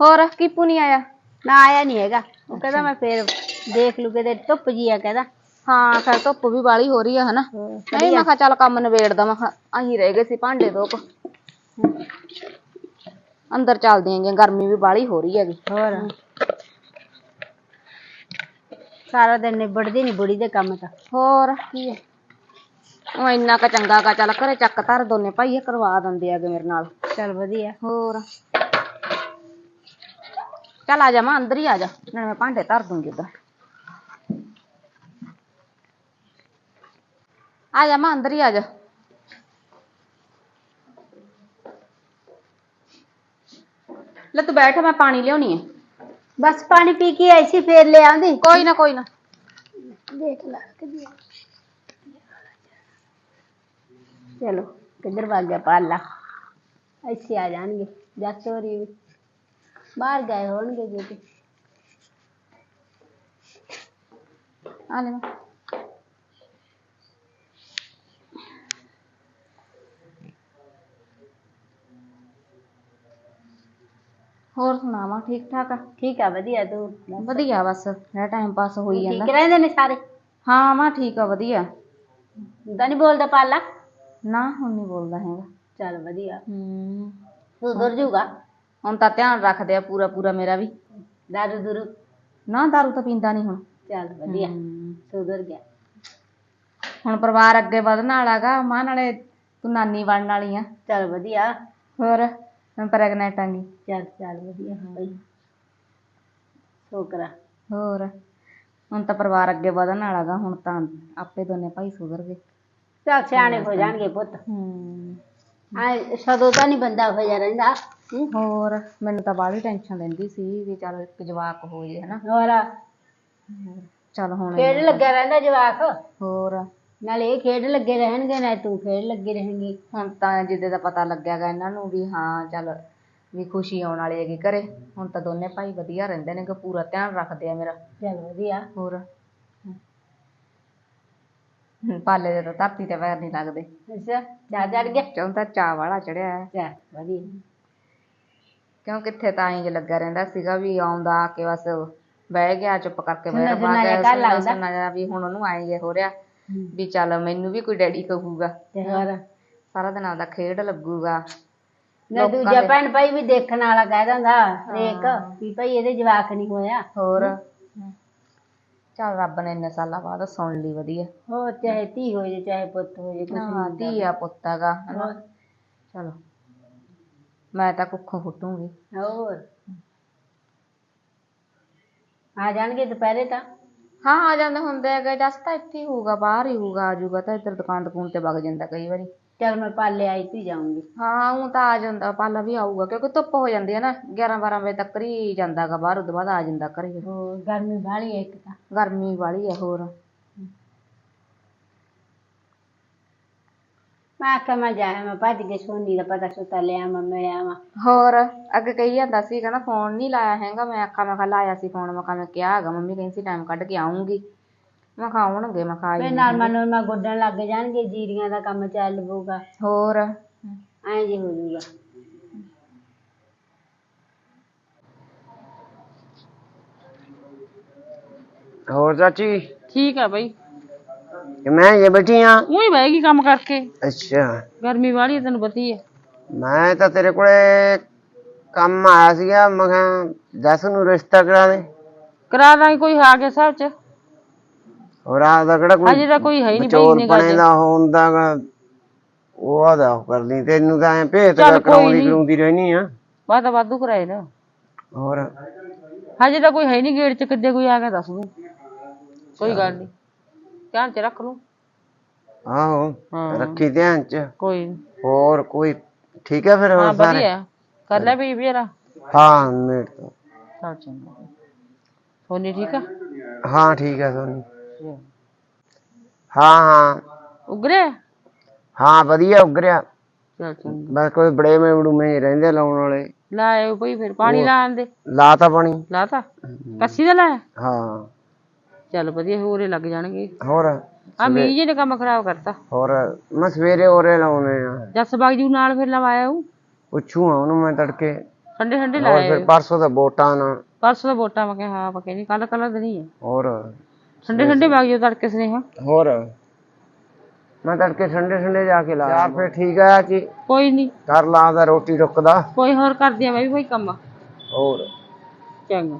ਹੋਰ ਕੀਪੂ ਨਹੀਂ ਆਇਆ? ਨਾ ਆਇਆ ਨਹੀਂ ਹੈਗਾ। ਉਹ ਕਹਿੰਦਾ ਮੈਂ ਫੇਰ ਦੇਖ ਲੂ ਕਿਤੇ ਧੁੱਪ ਜੀ ਆ ਕਹਿੰਦਾ। ਹਾਂ ਫਿਰ ਧੁੱਪ ਵੀ ਵਾਲੀ ਹੋ ਰਹੀ ਆ ਹਨਾ। ਨਹੀਂ ਮੈਂ ਕਿਹਾ ਚੱਲ ਕੰਮ ਨਿਬੇੜਦਾ ਮੈਂ ਕਿਹਾ ਆਹੀ ਰਹਿ ਗਏ ਸੀ ਭਾਂਡੇ ਦੋ ਕੁ। ਅੰਦਰ ਚੱਲਦੀਆਂ ਗਈਆਂ ਗਰਮੀ ਵੀ ਵਾਲੀ ਹੋ ਰਹੀ ਹੈਗੀ। ਹੋਰ? ਸਾਰਾ ਦਿਨ ਨਿਬੜਦੀ ਨਹੀਂ ਬੁੜੀ ਦੇ ਕੰਮ ਤਾਂ। ਹੋਰ ਕੀ ਹੈ ਉਹ ਇੰਨਾ ਕ ਚੰਗਾ ਕਾ ਚੱਲ ਘਰੇ ਚੱਕ ਧਰ ਦੋਨੇ ਭਾਈ ਕਰਵਾ ਦਿੰਦੇ ਆਗੇ ਮੇਰੇ ਨਾਲ। ਚਲ ਵਧੀਆ। ਹੋਰ? ਚੱਲ ਆ ਜਾ ਮੈਂ ਅੰਦਰ ਹੀ ਆ ਜਾ ਨਾਲੇ ਮੈਂ ਭਾਂਡੇ ਧਰ ਦੂੰਗੀ ਉਧਰ। ਆ ਜਾ ਮਾਂ ਅੰਦਰ ਹੀ ਆ ਜਾ ਲੈ ਤੂੰ ਬੈਠ ਮੈਂ ਪਾਣੀ ਲਿਆਉਣੀ ਹੈ ਬਸ ਪਾਣੀ ਪੀ ਕੇ ਆਈ ਸੀ ਫੇਰ ਲੈ ਆਂਦੀ ਕੋਈ ਨਾ ਕੋਈ ਨਾ ਦੇਖ ਲੈ ਕਿੱਦੀ ਚਲੋ ਕਿੱਧਰ ਭੱਗ ਗਿਆ ਪਾਲਾ ਐਸੇ ਆ ਜਾਣਗੇ ਜੱਟ ਹੋਰੀ ਵੀ ਬਾਹਰ ਗਏ ਹੋਣਗੇ ਜੇ ਤੇ ਆ ਲੈ ਮਾਂ ਹੋਰ ਸੁਣਾਵਾ ਠੀਕ ਠਾਕ ਆ? ਠੀਕ ਆ ਵਧੀਆ ਤੂੰ ਵਧੀਆ ਬਸ ਮੇਰਾ ਟਾਈਮ ਪਾਸ ਹੋਈ ਠੀਕ ਜਾਂਦਾ। ਰਹਿੰਦੇ ਨੇ ਸਾਰੇ? ਹਾਂ ਮਾਂ ਠੀਕ ਆ ਵਧੀਆ। ਤਾਂ ਨਹੀਂ ਬੋਲਦਾ ਪਾਲਾ? ਨਾ ਹੁਣ ਨਹੀਂ ਬੋਲਦਾ ਹੈਗਾ। ਚੱਲ ਵਧੀਆ। ਹੂੰ। ਤੂੰ ਦੁਰ ਜੂਗਾ ਹੁਣ ਤਾਂ ਧਿਆਨ ਰੱਖਦੇ ਆ ਪੂਰਾ ਪੂਰਾ ਮੇਰਾ ਵੀ। ਦਾਰੂ ਦੁਰੂ? ਨਾ ਦਾਰੂ ਤਾਂ ਪੀਂਦਾ ਨਹੀਂ ਹੁਣ। ਚੱਲ ਵਧੀਆ ਹੂੰ। ਸੁਧਰ ਗਿਆ। ਹੁਣ ਪਰਿਵਾਰ ਅੱਗੇ ਵਧਣ ਵਾਲਾਗਾ ਮਾਂ ਨਾਲੇ ਤੂੰ ਨਾਨੀ ਬਣਨ ਵਾਲੀ ਆ। ਚੱਲ ਵਧੀਆ। ਹੋਰ? ਮੈਂ ਪ੍ਰੈਗਨੈਂਟ ਆਂਗੀ ਚੱਲ ਚੱਲ ਵਧੀਆ ਬਈ ਸ਼ੁਕਰ ਆ ਹੋਰ ਹੁਣ ਤਾਂ ਪਰਿਵਾਰ ਅੱਗੇ ਵਧਣ ਵਾਲਾਗਾ ਹੁਣ ਤਾਂ ਆਪੇ ਦੋਨੇ ਭਾਈ ਸੁਧਰ ਗਏ ਚੱਲ ਸਿਆਣੇ ਹੋ ਜਾਣਗੇ ਪੁੱਤ ਹੂੰ ਆ ਸਦੋਂ ਤਾਂ ਨਹੀਂ ਬੰਦਾ ਹੋਇਆ ਰਹਿੰਦਾ ਹੂੰ? ਹੋਰ ਮੈਨੂੰ ਤਾਂ ਬਾਹਲੀ ਟੈਨਸ਼ਨ ਲੈਂਦੀ ਸੀ ਵੀ ਚੱਲ ਇੱਕ ਜਵਾਕ ਹੋ ਜੇ ਹਨਾ ਹੋਰ ਚੱਲ ਹੁਣ ਖੇਡ ਲੱਗਿਆ ਰਹਿੰਦਾ ਜਵਾਕ ਹੋਰ ਨਾਲੇ ਇਹ ਖੇਡ ਲੱਗੇ ਰਹਿਣਗੇ ਨਾ ਤੂੰ ਖੇਡ ਲੱਗੀ ਰਹੇਂਗੀ। ਹੁਣ ਤਾਂ ਜਿੱਦੇ ਦਾ ਪਤਾ ਲੱਗਿਆਗਾ ਇਹਨਾਂ ਨੂੰ ਵੀ ਹਾਂ ਚੱਲ ਵੀ ਖੁਸ਼ੀ ਆਉਣ ਵਾਲੀ ਹੈਗੀ ਘਰੇ। ਹੁਣ ਤਾਂ ਦੋਨੇ ਭਾਈ ਵਧੀਆ ਰਹਿੰਦੇ ਨੇ ਕਿ ਪੂਰਾ ਧਿਆਨ ਰੱਖਦੇ ਆ ਮੇਰਾ। ਚੱਲ ਵਧੀਆ। ਹੋਰ? ਹਮ, ਪਾਲੇ ਦੇ ਤਾਂ ਧਰਤੀ ਤੇ ਪੈਰ ਨਹੀਂ ਲੱਗਦੇ। ਅੱਛਾ ਜਾ ਚੜ ਗਿਆ ਕਿਉਂ ਤਾਂ ਚਾਹ ਵਾਲਾ ਚੜਿਆ ਹੈ। ਚੱਲ ਵਧੀਆ। ਕਿਉਂ ਕਿੱਥੇ ਤਾਂ ਇੰਜ ਲੱਗਾ ਰਹਿੰਦਾ ਸੀਗਾ ਵੀ ਆਉਂਦਾ ਆ ਕੇ ਬਸ ਬਹਿ ਗਿਆ ਚੁੱਪ ਕਰਕੇ ਸੁੰਨਾ ਬੈਠ ਸੁੰਨਾ ਜਿਹਾ ਘਰ ਲੱਗਦਾ। ਸੁੰਨਾ ਜਿਹਾ ਵੀ ਹੁਣ ਉਹਨੂੰ ਆਏ ਜੇ ਹੋ ਰਿਹਾ। ਵੀ ਚੱਲ ਮੈਨੂੰ ਵੀ ਕੋਈ ਡੈਡੀ ਕਹੂਗਾ। ਤੇ ਹੋਰ? ਸਾਰਾ ਦਿਨ ਆਪਦਾ ਖੇਡ ਲੱਗੂਗਾ। ਨਾ ਲੋਕਾਂ ਦੂਜਾ ਦੇ- ਭੈਣ ਭਾਈ ਵੀ ਦੇਖਣ ਵਾਲਾ ਕਹਿ ਦਿੰਦਾ ਰੇਕ ਵੀ ਭਾਈ ਇਹਦੇ ਜਵਾਕ ਨਹੀਂ ਹੋਇਆ। ਹੋਰ? ਚੱਲ ਰੱਬ ਨੇ ਇੰਨੇ ਸਾਲਾਂ ਬਾਅਦ ਸੁਣ ਲਈ ਵਧੀਆ। ਹੋਰ ਚਾਹੇ ਧੀ ਹੋ ਜੇ ਚਾਹੇ ਪੁੱਤ ਹੋ ਜੇ ਕੁਛ ਹਾਂ ਨਹੀਂ ਧੀ ਆ ਪੁੱਤ ਹੈਗਾ ਹਨਾ? ਹੋਰ? ਚਲੋ। ਮੈਂ ਤਾਂ ਕੁੱਖੋਂ ਫੁੱਟੂਗੀ। ਹੋਰ? ਆ ਜਾਣਗੇ ਦੁਪਹਿਰੇ ਤਾਂ? ਹਾਂ ਆ ਜਾਂਦੇ ਹੁੰਦੇ ਹੈਗੇ ਜਸ ਤਾਂ ਇੱਥੇ ਹੀ ਹੋਊਗਾ ਬਾਹਰ ਹੀ ਹੋਊਗਾ ਆ ਜਾਊਗਾ ਤਾਂ ਇੱਧਰ ਦੁਕਾਨ ਦੁਕਾਨ ਤੇ ਵਗ ਜਾਂਦਾ ਕਈ ਵਾਰੀ। ਚੱਲ ਮੈਂ ਪਾਲੇ ਆਈ ਤੀ ਜਾਊਂਗੀ। ਹਾਂ ਉਹ ਤਾਂ ਆ ਜਾਂਦਾ ਪਾਲਾ ਵੀ ਆਊਗਾ ਕਿਉਂਕਿ ਧੁੱਪ ਹੋ ਜਾਂਦੀ ਹੈ ਨਾ 11 12 ਵਜੇ ਤੱਕ ਹੀ ਜਾਂਦਾਗਾ ਬਾਹਰ ਉਦੋਂ ਬਾਅਦ ਆ ਜਾਂਦਾ ਘਰੇ। ਹੋਰ ਗਰਮੀ ਬਾਹਲੀ ਹੈ ਇੱਕ ਤਾਂ। ਗਰਮੀ ਵਾਲੀ ਹੈ ਹੋਰ। ਮੈਂ ਆਖਿਆ ਮੈਂ ਜਾਇਆ ਮੈਂ ਭੱਜ ਕੇ ਸੋਨੀ ਦਾ ਪਤਾ ਸੁਤਾ ਲਿਆ ਮੈਂ ਮਿਲਿਆ ਵਾ। ਹੋਰ ਅੱਗੇ ਕਹੀ ਜਾਂਦਾ ਸੀ ਕਹਿੰਦਾ ਫੋਨ ਨਹੀਂ ਲਾਇਆ ਹੈਗਾ ਮੈਂ ਆਖਾਂ ਮੈਂ ਕਿਹਾ ਲਾਇਆ ਸੀ ਫੋਨ ਮੈਂ ਕਿਹਾ ਮੈਂ ਕਿਹਾ ਹੈਗਾ ਮੰਮੀ ਕਹਿੰਦੀ ਸੀ ਟਾਈਮ ਕੱਢ ਕੇ ਆਉਂਗੀ ਮੈਂ ਕਿਹਾ ਆਉਣਗੇ ਮੈਂ ਕਿਹਾ ਫੇ ਆਈ ਨਾਲ ਮਨ ਮੈਂ ਗੁੱਡਣ ਲੱਗ ਜਾਣਗੇ ਜੀਰੀਆਂ ਦਾ ਕੰਮ ਚੱਲ ਪਊਗਾ। ਹੋਰ? ਐਂ ਜੀ ਹੋ ਜੂਗਾ। ਹੋਰ ਚਾਚੀ? ਠੀਕ ਆ ਬਈ। ਮੈਂ ਇਹ ਬੈਠੀ ਆ। ਉਹੀ ਬਹਿ ਕੰਮ ਕਰਕੇ। ਅੱਛਾ। ਗਰਮੀ ਵਾਲੀ ਤੈਨੂੰ ਪਤਾ ਹੀ ਹੈ ਮੈਂ ਤਾਂ ਤੇਰੇ ਕੋਲੇ ਕੰਮ ਆਇਆ ਸੀਗਾ ਮੈਂ ਕਿਹਾ ਜੱਸ ਨੂੰ ਰਿਸ਼ਤਾ ਕਰਾ ਦੇ। ਕਰਾ ਦਾਂਗੇ ਕੋਈ ਆ ਗਿਆ ਸਾਹਿਬ ਚ। ਹੋਰ ਆਦਾ ਕਿਹੜਾ ਅਜੇ ਕੋਈ ਤਾਂ ਕੋਈ ਹੈ ਹੀ ਨਹੀਂ ਬਈ ਗੱਲ ਬਣੇ ਦਾ ਹੁੰਦਾ ਗਾ ਉਹ ਆਦਾ ਕਰਨੀ ਤੈਨੂੰ ਤਾਂ ਐ ਭੇਤ ਚੱਲ ਕੋਈ ਕਰਾਉਂਦੀ ਨੀ। ਕਰਾਉਂਦੀ ਰਹਿਣੀ ਆ। ਬਾਤ ਵਾਧੂ ਕਰਾਏ ਨਾ। ਹੋਰ? ਹਜੇ ਤਾਂ ਕੋਈ ਹੈ ਨਹੀਂ ਗੇਟ ਚ ਕਿੱਦੇ ਕੋਈ ਆ ਗਿਆ ਦੱਸ ਦੂੰ ਕੋਈ ਗੱਲ ਨਹੀਂ। ਧਿਆਨ ਚ ਰੱਖ ਲੂ ਆਹੋ ਹਾਂ। ਰੱਖੀ ਧਿਆਨ ਚ। ਕੋਈ ਨੀ। ਹੋਰ ਕੋਈ ਠੀਕ ਹੈ ਫਿਰ ਹਾਂ ਹੋਰ ਸਾਰੇ? ਵਧੀਆ। ਕਰ ਲੈ ਵੀ ਵੀਰਾ ਹਾਂ ਮੇਰ ਤੋਂ। ਚੱਲ ਚੰਗਾ। ਸੋਨੀ ਠੀਕ ਆ? ਹਾਂ ਠੀਕ ਹੈ ਸੋਨੀ। ਹਾਂ ਹਾਂ। ਉਗਰੇ ਹਾਂ ਵਧੀਆ ਉਗਰਿਆ। ਚੱਲ ਚੰਗਾ। ਬਸ ਕੋਈ ਬੜੇ ਮੇ ਬੜੂਮੇ ਜਿਹੇ ਰਹਿੰਦੇ ਲਾਉਣ ਵਾਲੇ। ਲਾਏ ਬਈ ਫਿਰ ਪਾਣੀ ਲਾਣ ਦੇ। ਲਾਤਾ ਪਾਣੀ। ਲਾਤਾ ਕੱਸੀ ਦਾ ਲਾਇਆ? ਹਾਂ। ਚੱਲ ਵਧੀਆ ਹੋਰੇ ਲੱਗ ਜਾਣਗੇ। ਹੋਰ? ਆ ਮੀਂਹ ਜੀ ਨੇ ਕੰਮ ਖਰਾਬ ਕਰਤਾ। ਹੋਰ ਮੈਂ ਸਵੇਰੇ ਹੋਰੇ ਲਾਉਣੇ ਆ। ਜੱਸ ਬਾਗ ਜੂ ਨਾਲ ਫਿਰ ਲਵਾਇਆ ਉਹ ਪੁੱਛੂਗਾ ਉਹਨੂੰ ਮੈਂ ਤੜਕੇ। ਠੰਡੇ ਠੰਡੇ ਹੋਰ ਲਾਏ ਫਿਰ ਪਰਸੋਂ ਦਾ ਵੋਟਾਂ ਨਾ। ਪਰਸੋਂ ਦਾ ਵੋਟਾਂ ਮੈਂ ਕਿਹਾ ਹਾਂ ਪਕੇ ਨਹੀਂ ਕੱਲ ਕੱਲ ਦਿਨ ਹੀ। ਆ ਹੋਰ? ਠੰਡੇ ਠੰਡੇ ਬਾਗ ਜੋ ਤੜਕੇ ਸਨੇਹਾ। ਹੋਰ? ਮੈਂ ਤੜਕੇ ਠੰਡੇ ਠੰਡੇ ਜਾ ਕੇ ਲਾ ਯਾਰ ਫਿਰ ਠੀਕ ਆ ਜੀ? ਕੋਈ ਨਹੀਂ। ਕਰ ਲਾ ਦਾ ਰੋਟੀ ਰੁਕਦਾ। ਕੋਈ ਹੋਰ ਕਰਦੀ ਆ ਮੈਂ ਵੀ ਭਾਈ ਕੰਮ ਹੋਰ? ਚੰਗਾ।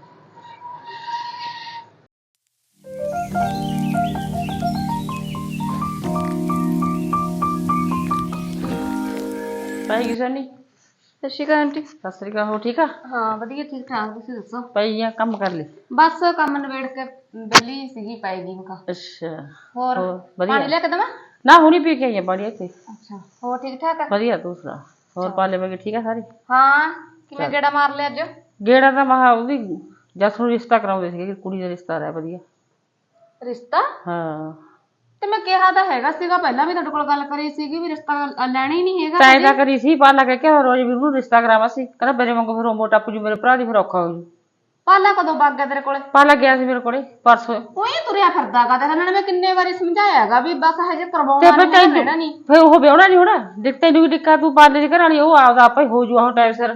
ਭਾਈ ਸੋਨੀ ਸਤਿ ਸ਼੍ਰੀ ਅਕਾਲ ਆਂਟੀ। ਸਤਿ ਸ੍ਰੀ ਅਕਾਲ ਹੋ ਠੀਕ ਆ? ਹਾਂ ਵਧੀਆ ਠੀਕ ਠਾਕ ਤੁਸੀਂ ਦੱਸੋ? ਭਾਈ ਆ ਕੰਮ ਕਰ ਲੈ ਬਸ ਕੰਮ ਨਿਬੇੜ ਕੇ ਬੈਲੀ ਸੀਗੀ ਪੈ ਗਈ ਮੈਂ ਕਿਹਾ ਅੱਛਾ ਹੋਰ ਹੋਰ ਵਧੀਆ? ਪਾਣੀ ਲੈ ਕੇ ਦਵਾਂ? ਨਾ ਹੁਣੀ ਪੀ ਕੇ ਆਈ ਆ ਪਾਣੀ ਇੱਥੇ। ਅੱਛਾ ਹੋਰ ਠੀਕ ਠਾਕ ਆ? ਵਧੀਆ ਤੂੰ ਸੁਣਾ? ਹੋਰ ਪਾਲੇ ਵਗੇ ਠੀਕ ਆ ਸਾਰੇ? ਹਾਂ ਕਿਵੇਂ ਗੇੜਾ ਮਾਰ ਲਿਆ ਅੱਜ? ਗੇੜਾ ਤਾਂ ਮਹਾ ਉਹਦੀ ਜਸ ਨੂੰ ਰਿਸ਼ਤਾ ਕਰਾਉਂਦੇ ਸੀਗੇ ਕਿ ਕੁੜੀ ਦਾ ਰਿਸ਼ਤਾ ਰਿਹਾ ਵਧੀਆ। ਰਿਸ਼ਤਾ? ਹਾਂ। ਤੇ ਮੈਂ ਕਿਹਾ ਤਾਂ ਹੈਗਾ ਸੀਗਾ ਪਹਿਲਾਂ ਵੀ ਤੁਹਾਡੇ ਕੋਲ ਗੱਲ ਕਰੀ ਸੀਗੀ ਵੀ ਰਿਸ਼ਤਾ ਅ, ਲੈਣਾ ਹੀ ਨਹੀਂ ਹੈਗਾ ਤੈਂ ਤਾਂ ਕਰੀ ਸੀ ਪਾਲਾ ਕਹਿ ਕੇ ਰੋਜ਼ ਵੀ ਉਹਨੂੰ ਰਿਸ਼ਤਾ ਕਰਾਵਾ ਸੀ। ਕਹਿੰਦਾ ਮੇਰੇ ਵਾਂਗੂ ਫਿਰ ਉਹ ਮੋਟਾ ਪੁੱਜੂ ਮੇਰੇ ਭਰਾ ਦੀ ਫਿਰ ਔਖਾ ਹੋ ਜੂ। ਪਾਲਾ ਕਦੋਂ ਵਗ ਗਿਆ ਤੇਰੇ ਕੋਲੇ? ਪਾਲਾ ਗਿਆ ਸੀ ਮੇਰੇ ਕੋਲੇ ਪਰਸੋਂ। ਉਹੀ ਤੁਰਿਆ ਫਿਰਦਾਗਾ ਤੇ ਇਹਨਾਂ ਨੇ ਮੈਂ ਕਿੰਨੇ ਵਾਰੀ ਸਮਝਾਇਆਗਾ ਵੀ ਬਸ ਹਜੇ ਤੇ ਕਰਵਾਉਣਾ ਫਿਰ ਨਹੀਂ ਤੈਨੂੰ ਲੈਣਾ ਨਹੀਂ। ਫਿਰ ਉਹ ਵਿਆਹਣਾ ਨਹੀਂ ਹੋਣਾ? ਦੇਖ ਤੈਨੂੰ ਵੀ ਟਿੱਕਾ ਤੂੰ ਪਾਲੇ ਦੀ ਘਰ ਵਾਲੀ ਉਹ ਆਪਦਾ ਆਪੇ ਹੋ ਜੂ ਆਹ ਟਾਈਮ ਸਿਰ।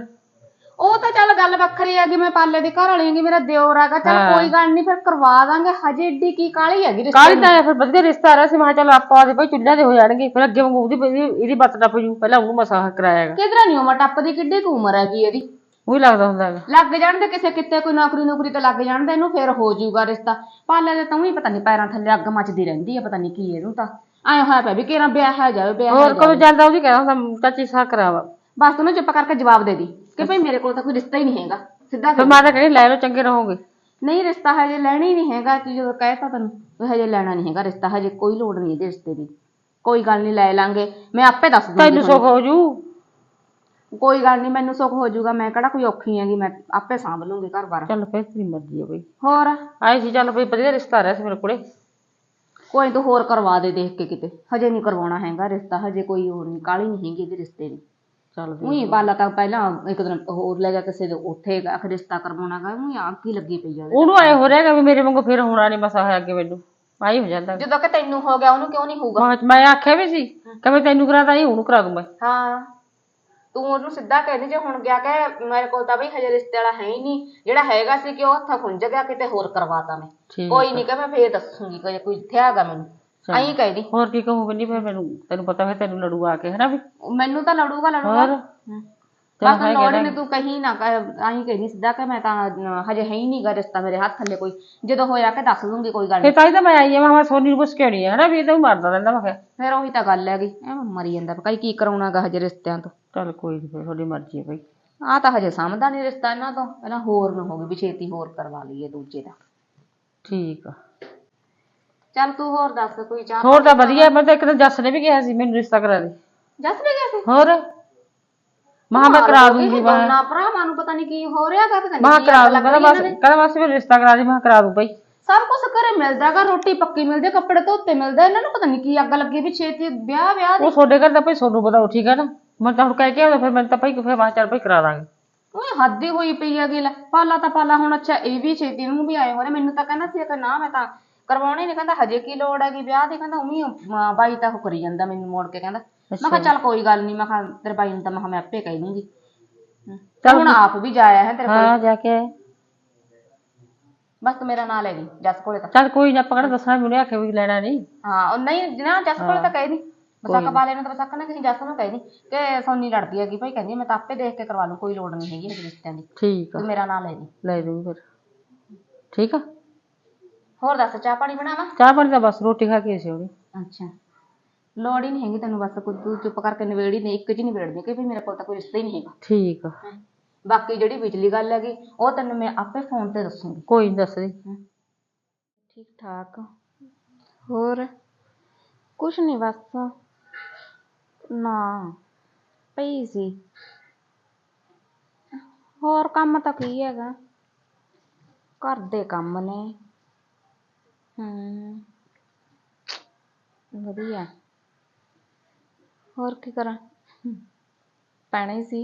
ਉਹ ਤਾਂ ਚੱਲ ਗੱਲ ਵੱਖਰੀ ਹੈਗੀ ਮੈਂ ਪਾਲੇ ਦੇ ਘਰ ਵਾਲੀ ਹੈਗੀ ਮੇਰਾ ਦਿਓਰ ਹੈਗਾ ਚੱਲ ਹਾਂ। ਕੋਈ ਗੱਲ ਨਹੀਂ ਫਿਰ ਕਰਵਾ ਦਾਂਗੇ। ਹਜੇ ਏਡੀ ਕੀ ਕਾਲੀ ਹੈਗੀ ਰਿਸ਼ਤੇ ਕਾਲੀ ਤਾਂ ਫਿਰ ਵਧੀਆ ਰਿਸ਼ਤਾ ਆ ਰਿਹਾ ਸੀ। ਮੈਂ ਕਿਹਾ ਚੱਲ ਆਪਾਂ ਦੇ ਭਾਈ ਚੁੱਲ੍ਹਿਆਂ ਦੇ ਹੋ ਜਾਣਗੇ। ਫਿਰ ਅੱਗੇ ਵਾਂਗੂ ਉਹਦੀ ਇਹਦੀ- ਇਹਦੀ ਬੱਤ ਟੱਪ ਜੂ। ਪਹਿਲਾਂ ਉਹਨੂੰ ਮਸਾ ਕਰਾਇਆਗਾ ਕਿਧਰਾਂ ਨਹੀਂ ਉਮਰ ਟੱਪਦੀ? ਕਿੱਡੀ ਕੁ ਉਮਰ ਹੈਗੀ ਇਹਦੀ? ਉਹੀ ਲੱਗਦਾ ਹੁੰਦਾ ਹੈਗਾ। ਲੱਗ ਜਾਣ ਤੇ ਕਿਸੇ ਕਿਤੇ ਕੋਈ ਨੌਕਰੀ ਨੌਕਰੀ ਤੇ ਲੱਗ ਜਾਣ ਤੇ ਇਹਨੂੰ ਫੇਰ ਹੋ ਜਾਊਗਾ ਰਿਸ਼ਤਾ। ਪਾਲੇ ਦੇ ਤਾਂ ਵੀ ਪਤਾ ਨਹੀਂ ਪੈਰਾਂ ਥੱਲੇ ਅੱਗ ਮੱਚਦੀ ਰਹਿੰਦੀ ਹੈ ਪਤਾ ਨਹੀਂ ਕੀ ਇਹਨੂੰ ਤਾਂ। ਐਂ ਹੋਇਆ ਪਿਆ ਵੀ ਕਿਹੜਾ ਵਿਆਹ ਹੈ ਜਾਵੇ ਵਿਆਹ ਹੋਰ ਕਦੋਂ ਜਾਂਦਾ ਉਹਦੀ ਕਹਿੰਦਾ ਹੁੰਦਾ ਚਾਚੀ ਸਾਹ ਕਰਾਵਾ। ਬਸ ਤੂੰ ਨਾ ਚੁੱਪ ਕਰਕੇ ਜਵਾਬ ਦੇ ਦੀ। ਕਿ ਭਈ ਮੇਰੇ ਕੋਲ ਤਾਂ ਕੋਈ ਰਿਸ਼ਤਾ ਹੀ ਨਹੀਂ ਹੈਗਾ ਸਿੱਧਾ ਫਿਰ ਮੈਂ ਤਾਂ ਕਹਿੰਦੀ ਲੈ ਲਓ ਚੰਗੇ ਰਹੋਗੇ। ਨਹੀਂ ਰਿਸ਼ਤਾ ਹਜੇ ਲੈਣਾ ਹੀ ਨਹੀਂ ਹੈਗਾ ਕਿ ਜਦੋਂ ਕਹਿਤਾ ਤੈਨੂੰ ਵੀ ਹਜੇ ਲੈਣਾ ਨਹੀਂ ਹੈਗਾ ਰਿਸ਼ਤਾ ਹਜੇ ਕੋਈ ਲੋੜ ਨਹੀਂ ਇਹਦੇ ਰਿਸ਼ਤੇ ਦੀ। ਕੋਈ ਗੱਲ ਨਹੀਂ ਲੈ ਲਾਂਗੇ। ਮੈਂ ਆਪੇ ਦੱਸ ਦੂੰਗੀ ਤੈਨੂੰ ਸੁੱਖ ਹੋ ਜੂ ਕੋਈ ਗੱਲ ਨਹੀਂ ਮੈਨੂੰ ਸੁੱਖ ਹੋ ਜਾਊਗਾ ਮੈਂ ਕਿਹੜਾ ਕੋਈ ਔਖੀ ਹੈਗੀ ਮੈਂ ਆਪੇ ਸਾਂਭ ਲੂੰਗੀ ਘਰ-ਬਾਰ ਚੱਲ ਫਿਰ ਤੇਰੀ ਮਰਜ਼ੀ ਆ ਬਈ। ਹੋਰ? ਆਏ ਸੀ ਚੱਲ ਬਈ ਵਧੀਆ ਰਿਸ਼ਤਾ ਰਿਹਾ ਸੀ ਮੇਰੇ ਕੋਲੇ। ਕੋਈ ਤੂੰ ਹੋਰ ਕਰਵਾ ਦੇ ਦੇਖ ਕੇ ਕਿਤੇ। ਹਜੇ ਨਹੀਂ ਕਰਵਾਉਣਾ ਹੈਗਾ ਰਿਸ਼ਤਾ ਹਜੇ ਕੋਈ ਹੋਰ ਨਹੀਂ ਕਾਲੀ ਨਹੀਂ ਹੈਗੀ ਇਹਦੇ ਰਿਸ਼ਤੇ ਦੀ। ਚੱਲ ਉਹੀ ਬਾਲਾ ਤਾਂ ਪਹਿਲਾਂ ਇੱਕ ਦਿਨ ਹੋਰ ਲੈ ਜਾ ਕਿਸੇ ਦੇ ਉੱਥੇ ਆਖ ਰਿਸ਼ਤਾ ਕਰਵਾਉਣਾਗਾ ਉਹੀ ਆਗ ਕੀ ਲੱਗੀ ਪਈ ਆ ਉਹਦੇ। ਉਹਨੂੰ ਆਏ ਹੋ ਰਿਹਾਗਾ ਵੀ ਮੇਰੇ ਵਾਂਗੂ ਫਿਰ ਹੋਣਾ ਨਹੀਂ ਮਸਾ ਹੋਇਆ ਅੱਗੇ ਮੈਨੂੰ ਆਈ ਹੋ ਜਾਂਦਾ। ਜਦੋਂ ਕਿ ਤੈਨੂੰ ਹੋ ਗਿਆ ਉਹਨੂੰ ਕਿਉਂ ਨਹੀਂ ਹੋਊਗਾ? ਮੈਂ ਮੈਂ ਆਖਿਆ ਵੀ ਸੀ ਕਿ ਮੈਂ ਤੈਨੂੰ ਕਰਾਦਾ ਨਹੀਂ ਉਹਨੂੰ ਕਰਾ ਦੂੰ ਮੈਂ। ਹਾਂ। ਤੂੰ ਉਹਨੂੰ ਸਿੱਧਾ ਕਹਿ ਦੇ ਜੇ ਹੁਣ ਗਿਆ ਕਿ ਮੇਰੇ ਕੋਲ ਤਾਂ ਬਈ ਹਜੇ ਰਿਸ਼ਤੇ ਵਾਲਾ ਹੈ ਹੀ ਨਹੀਂ ਜਿਹੜਾ ਹੈਗਾ ਸੀ ਕਿ ਉਹ ਹੱਥਾਂ ਖੁੰਝ ਗਿਆ ਕਿਤੇ ਹੋਰ ਕਰਵਾਤਾ ਮੈਂ। ਠੀਕ ਕੋਈ ਨਹੀਂ ਕਿ ਮੈਂ ਫੇਰ ਦੱਸੂਗੀ ਕਿ ਕੋਈ ਇੱਥੇ ਹੈਗਾ ਮੈਨੂੰ। ਐਂ ਕਹਿ ਦੀ। ਹੋਰ ਕੀ ਕਹੂੰ ਬੰਨੀ ਫਿਰ ਮੈਨੂੰ ਤੈਨੂੰ ਪਤਾ ਫਿਰ ਤੈਨੂੰ ਲੜੂ ਆ ਕੇ ਹਨਾ ਵੀ? ਮੈਨੂੰ ਤਾਂ ਲੜੂਗਾ ਲੜੂਗਾ। ਹੋਰ? ਹਮ। ਚੱਲ ਬਸ ਹੈ ਲੋੜ। ਨਹੀਂ ਤੂੰ ਕਹੀ ਨਾ ਆਹੀਂ ਕਹਿ ਦੀ ਸਿੱਧਾ ਕਿ ਮੈਂ ਤਾਂ ਅਹ, ਹਜੇ ਹੈ ਹੀ ਨਹੀਂਗਾ ਰਿਸ਼ਤਾ ਮੇਰੇ ਹੱਥ ਥੱਲੇ ਕੋਈ। ਜਦੋਂ ਹੋਇਆ ਕਿ ਦੱਸ ਦੂੰਗੀ ਕੋਈ ਗੱਲ ਫਿਰ ਨੀ। ਤਾਂ ਹੀ ਤਾਂ ਮੈਂ ਆਈ ਆ ਮੈਂ ਕਿਹਾ ਸੋਨੀ ਨੂੰ ਪੁੱਛ ਕੇ ਆਉਣੀ ਆ ਹਨਾ ਵੀ ਇਹ ਤਾਂ ਮਰਦਾ ਰਹਿੰਦਾ ਮੈਂ ਕਿਹਾ। ਫਿਰ ਉਹੀ ਤਾਂ ਗੱਲ ਹੈਗੀ ਐਵੇਂ ਮਰੀ ਜਾਂਦਾ ਕਈ ਕੀ ਕਰਾਉਣਾਗਾ ਹਜੇ ਰਿਸ਼ਤਿਆਂ ਤੋਂ? ਚੱਲ ਕੋਈ ਨਹੀਂ ਫਿਰ ਤੁਹਾਡੀ ਮਰਜ਼ੀ ਹੈ ਬਈ ਆ ਤਾਂ ਹਜੇ ਸਮਝਦਾ ਨਹੀਂ ਰਿਸ਼ਤਾ ਇਹਨਾਂ ਤੋਂ ਪਹਿਲਾਂ ਹੋਰ ਨੂੰ ਹੋ ਗਈ ਵੀ ਛੇਤੀ ਹੋਰ ਕਰਵਾ ਲਈਏ ਦੂਜੇ ਦਾ। ਠੀਕ ਆ। ਚੱਲ ਤੂੰ ਹੋਰ ਦੱਸ ਕੋਈ ਚਾਹ ਹੋਰ ਤਾਂ ਵਧੀਆ ਮੈਂ ਤਾਂ ਇੱਕ ਦਿਨ ਜੱਸ ਨੇ ਵੀ ਕਿਹਾ ਸੀ ਮੈਨੂੰ ਰਿਸ਼ਤਾ ਕਰਾ ਦੇ। ਜੱਸ ਵੀ ਗਿਆ ਸੀ? ਹੋਰ? ਮਹਾ ਮੈਂ ਕਰਾ ਦੂੰਗੀ ਮੈਂ ਨਾ ਭਰਾਵਾਂ ਨੂੰ ਪਤਾ ਨਹੀਂ ਕੀ ਹੋ ਰਿਹਾਗਾ ਪਤਾ ਮਹਾ ਨਹੀਂ ਕਰਾ ਦੂੰ ਕਹਿੰਦਾ ਬਸ ਕਹਿੰਦਾ ਬਸ ਮੈਨੂੰ ਰਿਸ਼ਤਾ ਕਰਾ ਦੇ ਮੈਂ ਕਿਹਾ ਕਰਾ ਦੂੰ ਬਈ। ਸਭ ਕੁਝ ਘਰੇ ਮਿਲਦਾਗਾ ਰੋਟੀ ਪੱਕੀ ਮਿਲਦੀ ਆ, ਕੱਪੜੇ ਧੋਤੇ ਮਿਲਦੇ ਆ, ਇਹਨਾਂ ਨੂੰ ਪਤਾ ਨਹੀਂ ਕੀ ਅੱਗ ਲੱਗੀ ਵੀ ਛੇਤੀ ਵਿਆਹ ਵਿਆਹ ਉਹ ਤੁਹਾਡੇ ਘਰ ਦਾ ਭਾਈ ਤੁਹਾਨੂੰ ਪਤਾ ਠੀਕ ਹੈ ਨਾ ਮੈਂ ਤਾਂ ਹੁਣ ਕਹਿ ਕੇ ਆਉਂਦਾ ਫਿਰ ਮੈਂ ਤਾਂ ਭਾਈ ਫਿਰ ਕਿਹਾ ਚੱਲ ਭਾਈ ਕਰਾ ਦਾਂਗੇ। ਉਹ ਹੱਦ ਹੋਈ ਪਈ ਹੈਗੀ ਲੈ ਪਾਲਾ ਤਾਂ ਪਾਲਾ ਹੁਣ ਅੱਛਾ ਇਹ ਵੀ ਛੇਤੀ ਨੂੰ ਵੀ ਆਏ ਹੋਣੇ ਮੈਨੂੰ ਤਾਂ ਕਹਿੰਦਾ ਸੀ ਕਿ ਨਾ ਮੈਂ ਤਾਂ ਕਰਵਾਉਣੇ ਨਹੀਂ ਕਹਿੰਦਾ ਹਜੇ ਕੀ ਲੋੜ ਹੈਗੀ ਵਿਆਹ ਦੀ? ਕਹਿੰਦਾ ਉਮੀ ਬਾਈ ਤਾਂ ਉਹ ਕਰੀ ਜਾਂਦਾ ਮੈਨੂੰ ਮੋੜ ਕੇ ਕਹਿੰਦਾ। ਮੈਂ ਕਿਹਾ ਚੱਲ ਕੋਈ ਗੱਲ ਨਹੀਂ ਮੈਂ ਕਿਹਾ ਤੇਰੇ ਬਾਈ ਨੂੰ ਤਾਂ ਮੈਂ ਕਿਹਾ ਮੈਂ ਆਪੇ ਕਹਿ ਦੂੰਗੀ। ਤੇ ਹੁਣ ਆਪ ਵੀ ਜਾਇਆ ਹੈ ਤੇਰੇ ਕੋਲ। ਹਾਂ ਜਾ ਕੇ ਆਏ। ਬਸ ਤੂੰ ਮੇਰਾ ਨਾਂ ਲੈ ਲਈ ਜੱਸ ਕੋਲੇ ਤਾਂ। ਚੱਲ ਕੋਈ ਨਾ ਆਪਾਂ ਕਿਹੜਾ ਦੱਸਣਾ ਮੈਨੂੰ ਆਖਿਆ ਵੀ ਲੈਣਾ ਨਹੀਂ ਹਾਂ ਉਹ ਨਹੀਂ ਨਾ ਜੱਸ ਕੋਲੇ ਤਾਂ ਕਹਿ ਦੀ। ਬਸਾਕ ਵਾਲੇ ਨੂੰ। ਤਾਂ ਬਸਾਕ ਨਾ ਕਿਸੇ ਜੱਸ ਨੂੰ ਕਹਿ ਦੀ ਕਿ ਸੋਨੀ ਲੜਦੀ ਹੈਗੀ ਭਾਈ ਕਹਿੰਦੀ ਮੈਂ ਤਾਂ ਆਪੇ ਦੇਖ ਕੇ ਕਰਵਾ ਲੂੰ ਕੋਈ ਲੋੜ ਨਹੀਂ ਹੈਗੀ ਰਿਸ਼ਤਿਆਂ ਦੀ। ਠੀਕ ਆ। ਤੂੰ ਮੇਰਾ ਨਾਂ ਲੈ ਲਈ। ਲੈ ਦੂੰਗੀ ਫਿਰ। ਠੀਕ ਆ? ਹੋਰ ਦੱਸ ਚਾਹ ਪਾਣੀ ਬਣਾਵਾਂ? ਚਾਹ ਪਾਣੀ ਤਾਂ ਬਸ ਰੋਟੀ ਖਾ ਕੇ ਸੀ ਉਹਨੇ ਅੱਛਾ। ਲੋੜ ਹੀ ਨਹੀਂ ਹੈਗੀ ਤੈਨੂੰ ਬਸ ਕੋਈ ਤੂੰ ਚੁੱਪ ਕਰਕੇ ਨਿਬੇੜੀ ਨਹੀਂ ਇੱਕ ਚ ਹੀ ਨਿਬੇੜਦੀ ਕਿ ਵੀ ਮੇਰੇ ਕੋਲ ਤਾਂ ਕੋਈ ਰਿਸ਼ਤਾ ਹੀ ਨਹੀਂ ਹੈਗਾ। ਠੀਕ ਆ। ਬਾਕੀ ਜਿਹੜੀ ਵਿਚਲੀ ਗੱਲ ਹੈਗੀ ਉਹ ਤੈਨੂੰ ਮੈਂ ਆਪੇ ਫੋਨ ਤੇ ਦੱਸੂਗੀ। ਕੋਈ ਨੀ ਦੱਸ ਦੇ। ਠੀਕ ਠਾਕ ਹੋਰ? ਕੁਛ ਨਹੀਂ ਬਸ। ਨਾ ਪਈ ਸੀ। ਹੋਰ ਕੰਮ ਤਾਂ ਕੀ ਹੈਗਾ? ਘਰ ਦੇ ਕੰਮ ਨੇ। ਹੂੰ। ਵਧੀਆ। ਹੋਰ ਕੀ ਕਰਾਂ? ਪੈਣਾ ਹੀ ਸੀ।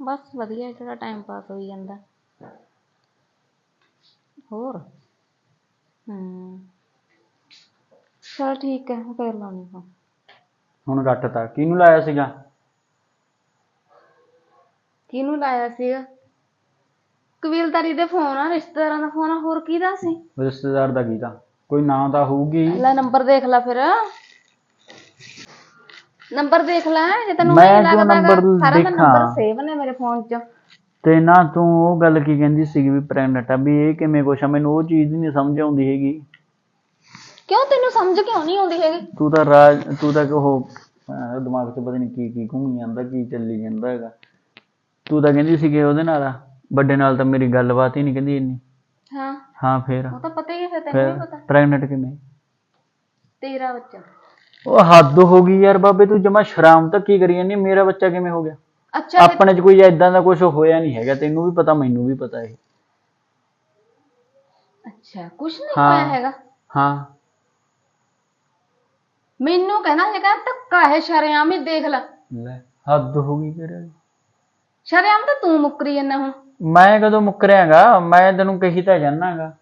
ਬਸ ਵਧੀਆ ਜਿਹੜਾ ਟਾਈਮ ਪਾਸ ਹੋਈ ਜਾਂਦਾ। ਹੋਰ? ਹੂੰ। ਚਲ ਠੀਕ ਹੈ ਫੇਰ ਲਾਉਣੀ ਫੋਨ ਹੁਣ ਰੱਟਤਾ ਕਿਹਨੂੰ ਲਾਇਆ ਸੀਗਾ? ਕਿਹਨੂੰ ਲਾਇਆ ਸੀਗਾ? ਕਬੀਲਦਾਰੀ ਦੇ ਫੋਨ ਆ ਰਿਸ਼ਤੇਦਾਰਾਂ ਦਾ ਫੋਨ ਆ ਹੋਰ ਕਿਹਦਾ ਸੀ? ਰਿਸ਼ਤੇਦਾਰ ਦਾ ਕੀਦਾ ਕੋਈ ਨਾਂ ਤਾਂ ਹੋਊਗੀ। ਲੈ ਨੰਬਰ ਦੇਖ ਲੈ ਫਿਰ। ਨੰਬਰ ਦੇਖ ਲੈ ਜੇ ਤੈਨੂੰ ਮੈਂ ਕਿਉਂ ਲੱਗਦਾ number ਗਾ, ਸਾਰਾ ਦੇਖਾਂ? ਨੰਬਰ ਸੇਵ ਨੇ ਮੇਰੇ ਫੋਨ 'ਚ। ਤੇ ਨਾ ਤੂੰ ਉਹ ਗੱਲ ਕੀ ਕਹਿੰਦੀ ਸੀਗੀ ਵੀ ਪ੍ਰੈਗਨੈਂਟ ਆ ਵੀ ਇਹ ਕਿਵੇਂ ਕੁਛ ਆ? ਮੈਨੂੰ ਉਹ ਚੀਜ਼ ਨਹੀਂ ਸਮਝ ਆਉਂਦੀ ਹੈਗੀ। ਕਿਉਂ ਤੈਨੂੰ ਸਮਝ ਕਿਉਂ ਨਹੀਂ ਆਉਂਦੀ ਹੈਗੀ? ਤੂੰ ਤਾਂ ਰਾਜ ਤੂੰ ਤਾਂ ਉਹ ਅਹ ਦਿਮਾਗ 'ਚ ਪਤਾ ਨਹੀਂ ਕੀ ਕੀ ਘੁੰਮੀ ਜਾਂਦਾ ਕੀ ਚੱਲੀ ਜਾਂਦਾ ਹੈਗਾ। ਤੂੰ ਤਾਂ ਕਹਿੰਦੀ ਸੀਗੀ ਉਹਦੇ ਨਾਲ ਆ, ਵੱਡੇ ਨਾਲ ਤਾਂ ਮੇਰੀ ਗੱਲਬਾਤ ਹੀ ਨਹੀਂ ਕਹਿੰਦੀ ਇੰਨੀ। ਹਾਂ। ਹਾਂ ਫੇਰ। ਉਹ ਤਾਂ ਪਤਾ ਹੀ ਹੈ ਫਿਰ ਤੈਨੂੰ ਵੀ ਪਤਾ। ਪ੍ਰੈਗਨੈਂਟ ਕਿਵੇਂ? ਤੇਰਾ ਬੱਚਾ। ਉਹ ਹੱਦ ਹੋ ਗਈ ਯਾਰ ਬਾਬੇ ਤੂੰ ਜਮਾ ਸ਼ਰਾਮ ਤਾਂ ਕੀ ਕਰੀ ਜਾਂਦੀ ਮੇਰਾ ਬੱਚਾ ਕਿਵੇਂ ਹੋ ਗਿਆ? ਅੱਛਾ ਫਿਰ- ਆਪਣੇ 'ਚ ਕੋਈ ਐਦਾਂ ਦਾ ਕੁਝ ਹੋਇਆ ਨਹੀਂ ਹੈਗਾ ਤੈਨੂੰ ਵੀ ਪਤਾ ਮੈਨੂੰ ਵੀ ਪਤਾ ਇਹ। ਅੱਛਾ ਕੁਛ ਨਹੀਂ ਹਾਂ। ਹੋਇਆ ਹੈਗਾ। ਹਾਂ। ਮੈਨੂੰ ਕਹਿੰਦਾ ਹੈਗਾ ਧੱਕਾ ਹੈ ਸ਼ਰਿਆਮ ਹੀ ਦੇਖ ਲੈ। ਲੈ ਹੱਦ ਹੋ ਗਈ ਤੇਰੇ ਸ਼ਰਿਆਮ ਤਾਂ ਤੂੰ ਮੁੱਕਰੀ ਜਾਂਦਾ ਹੁਣ। ਮੈਂ ਕਦੋਂ ਮੁੱਕਰਿਆਗਾ? ਮੈਂ ਤੈਨੂੰ ਕਹੀ ਤਾਂ ਜਾਣਾਗਾ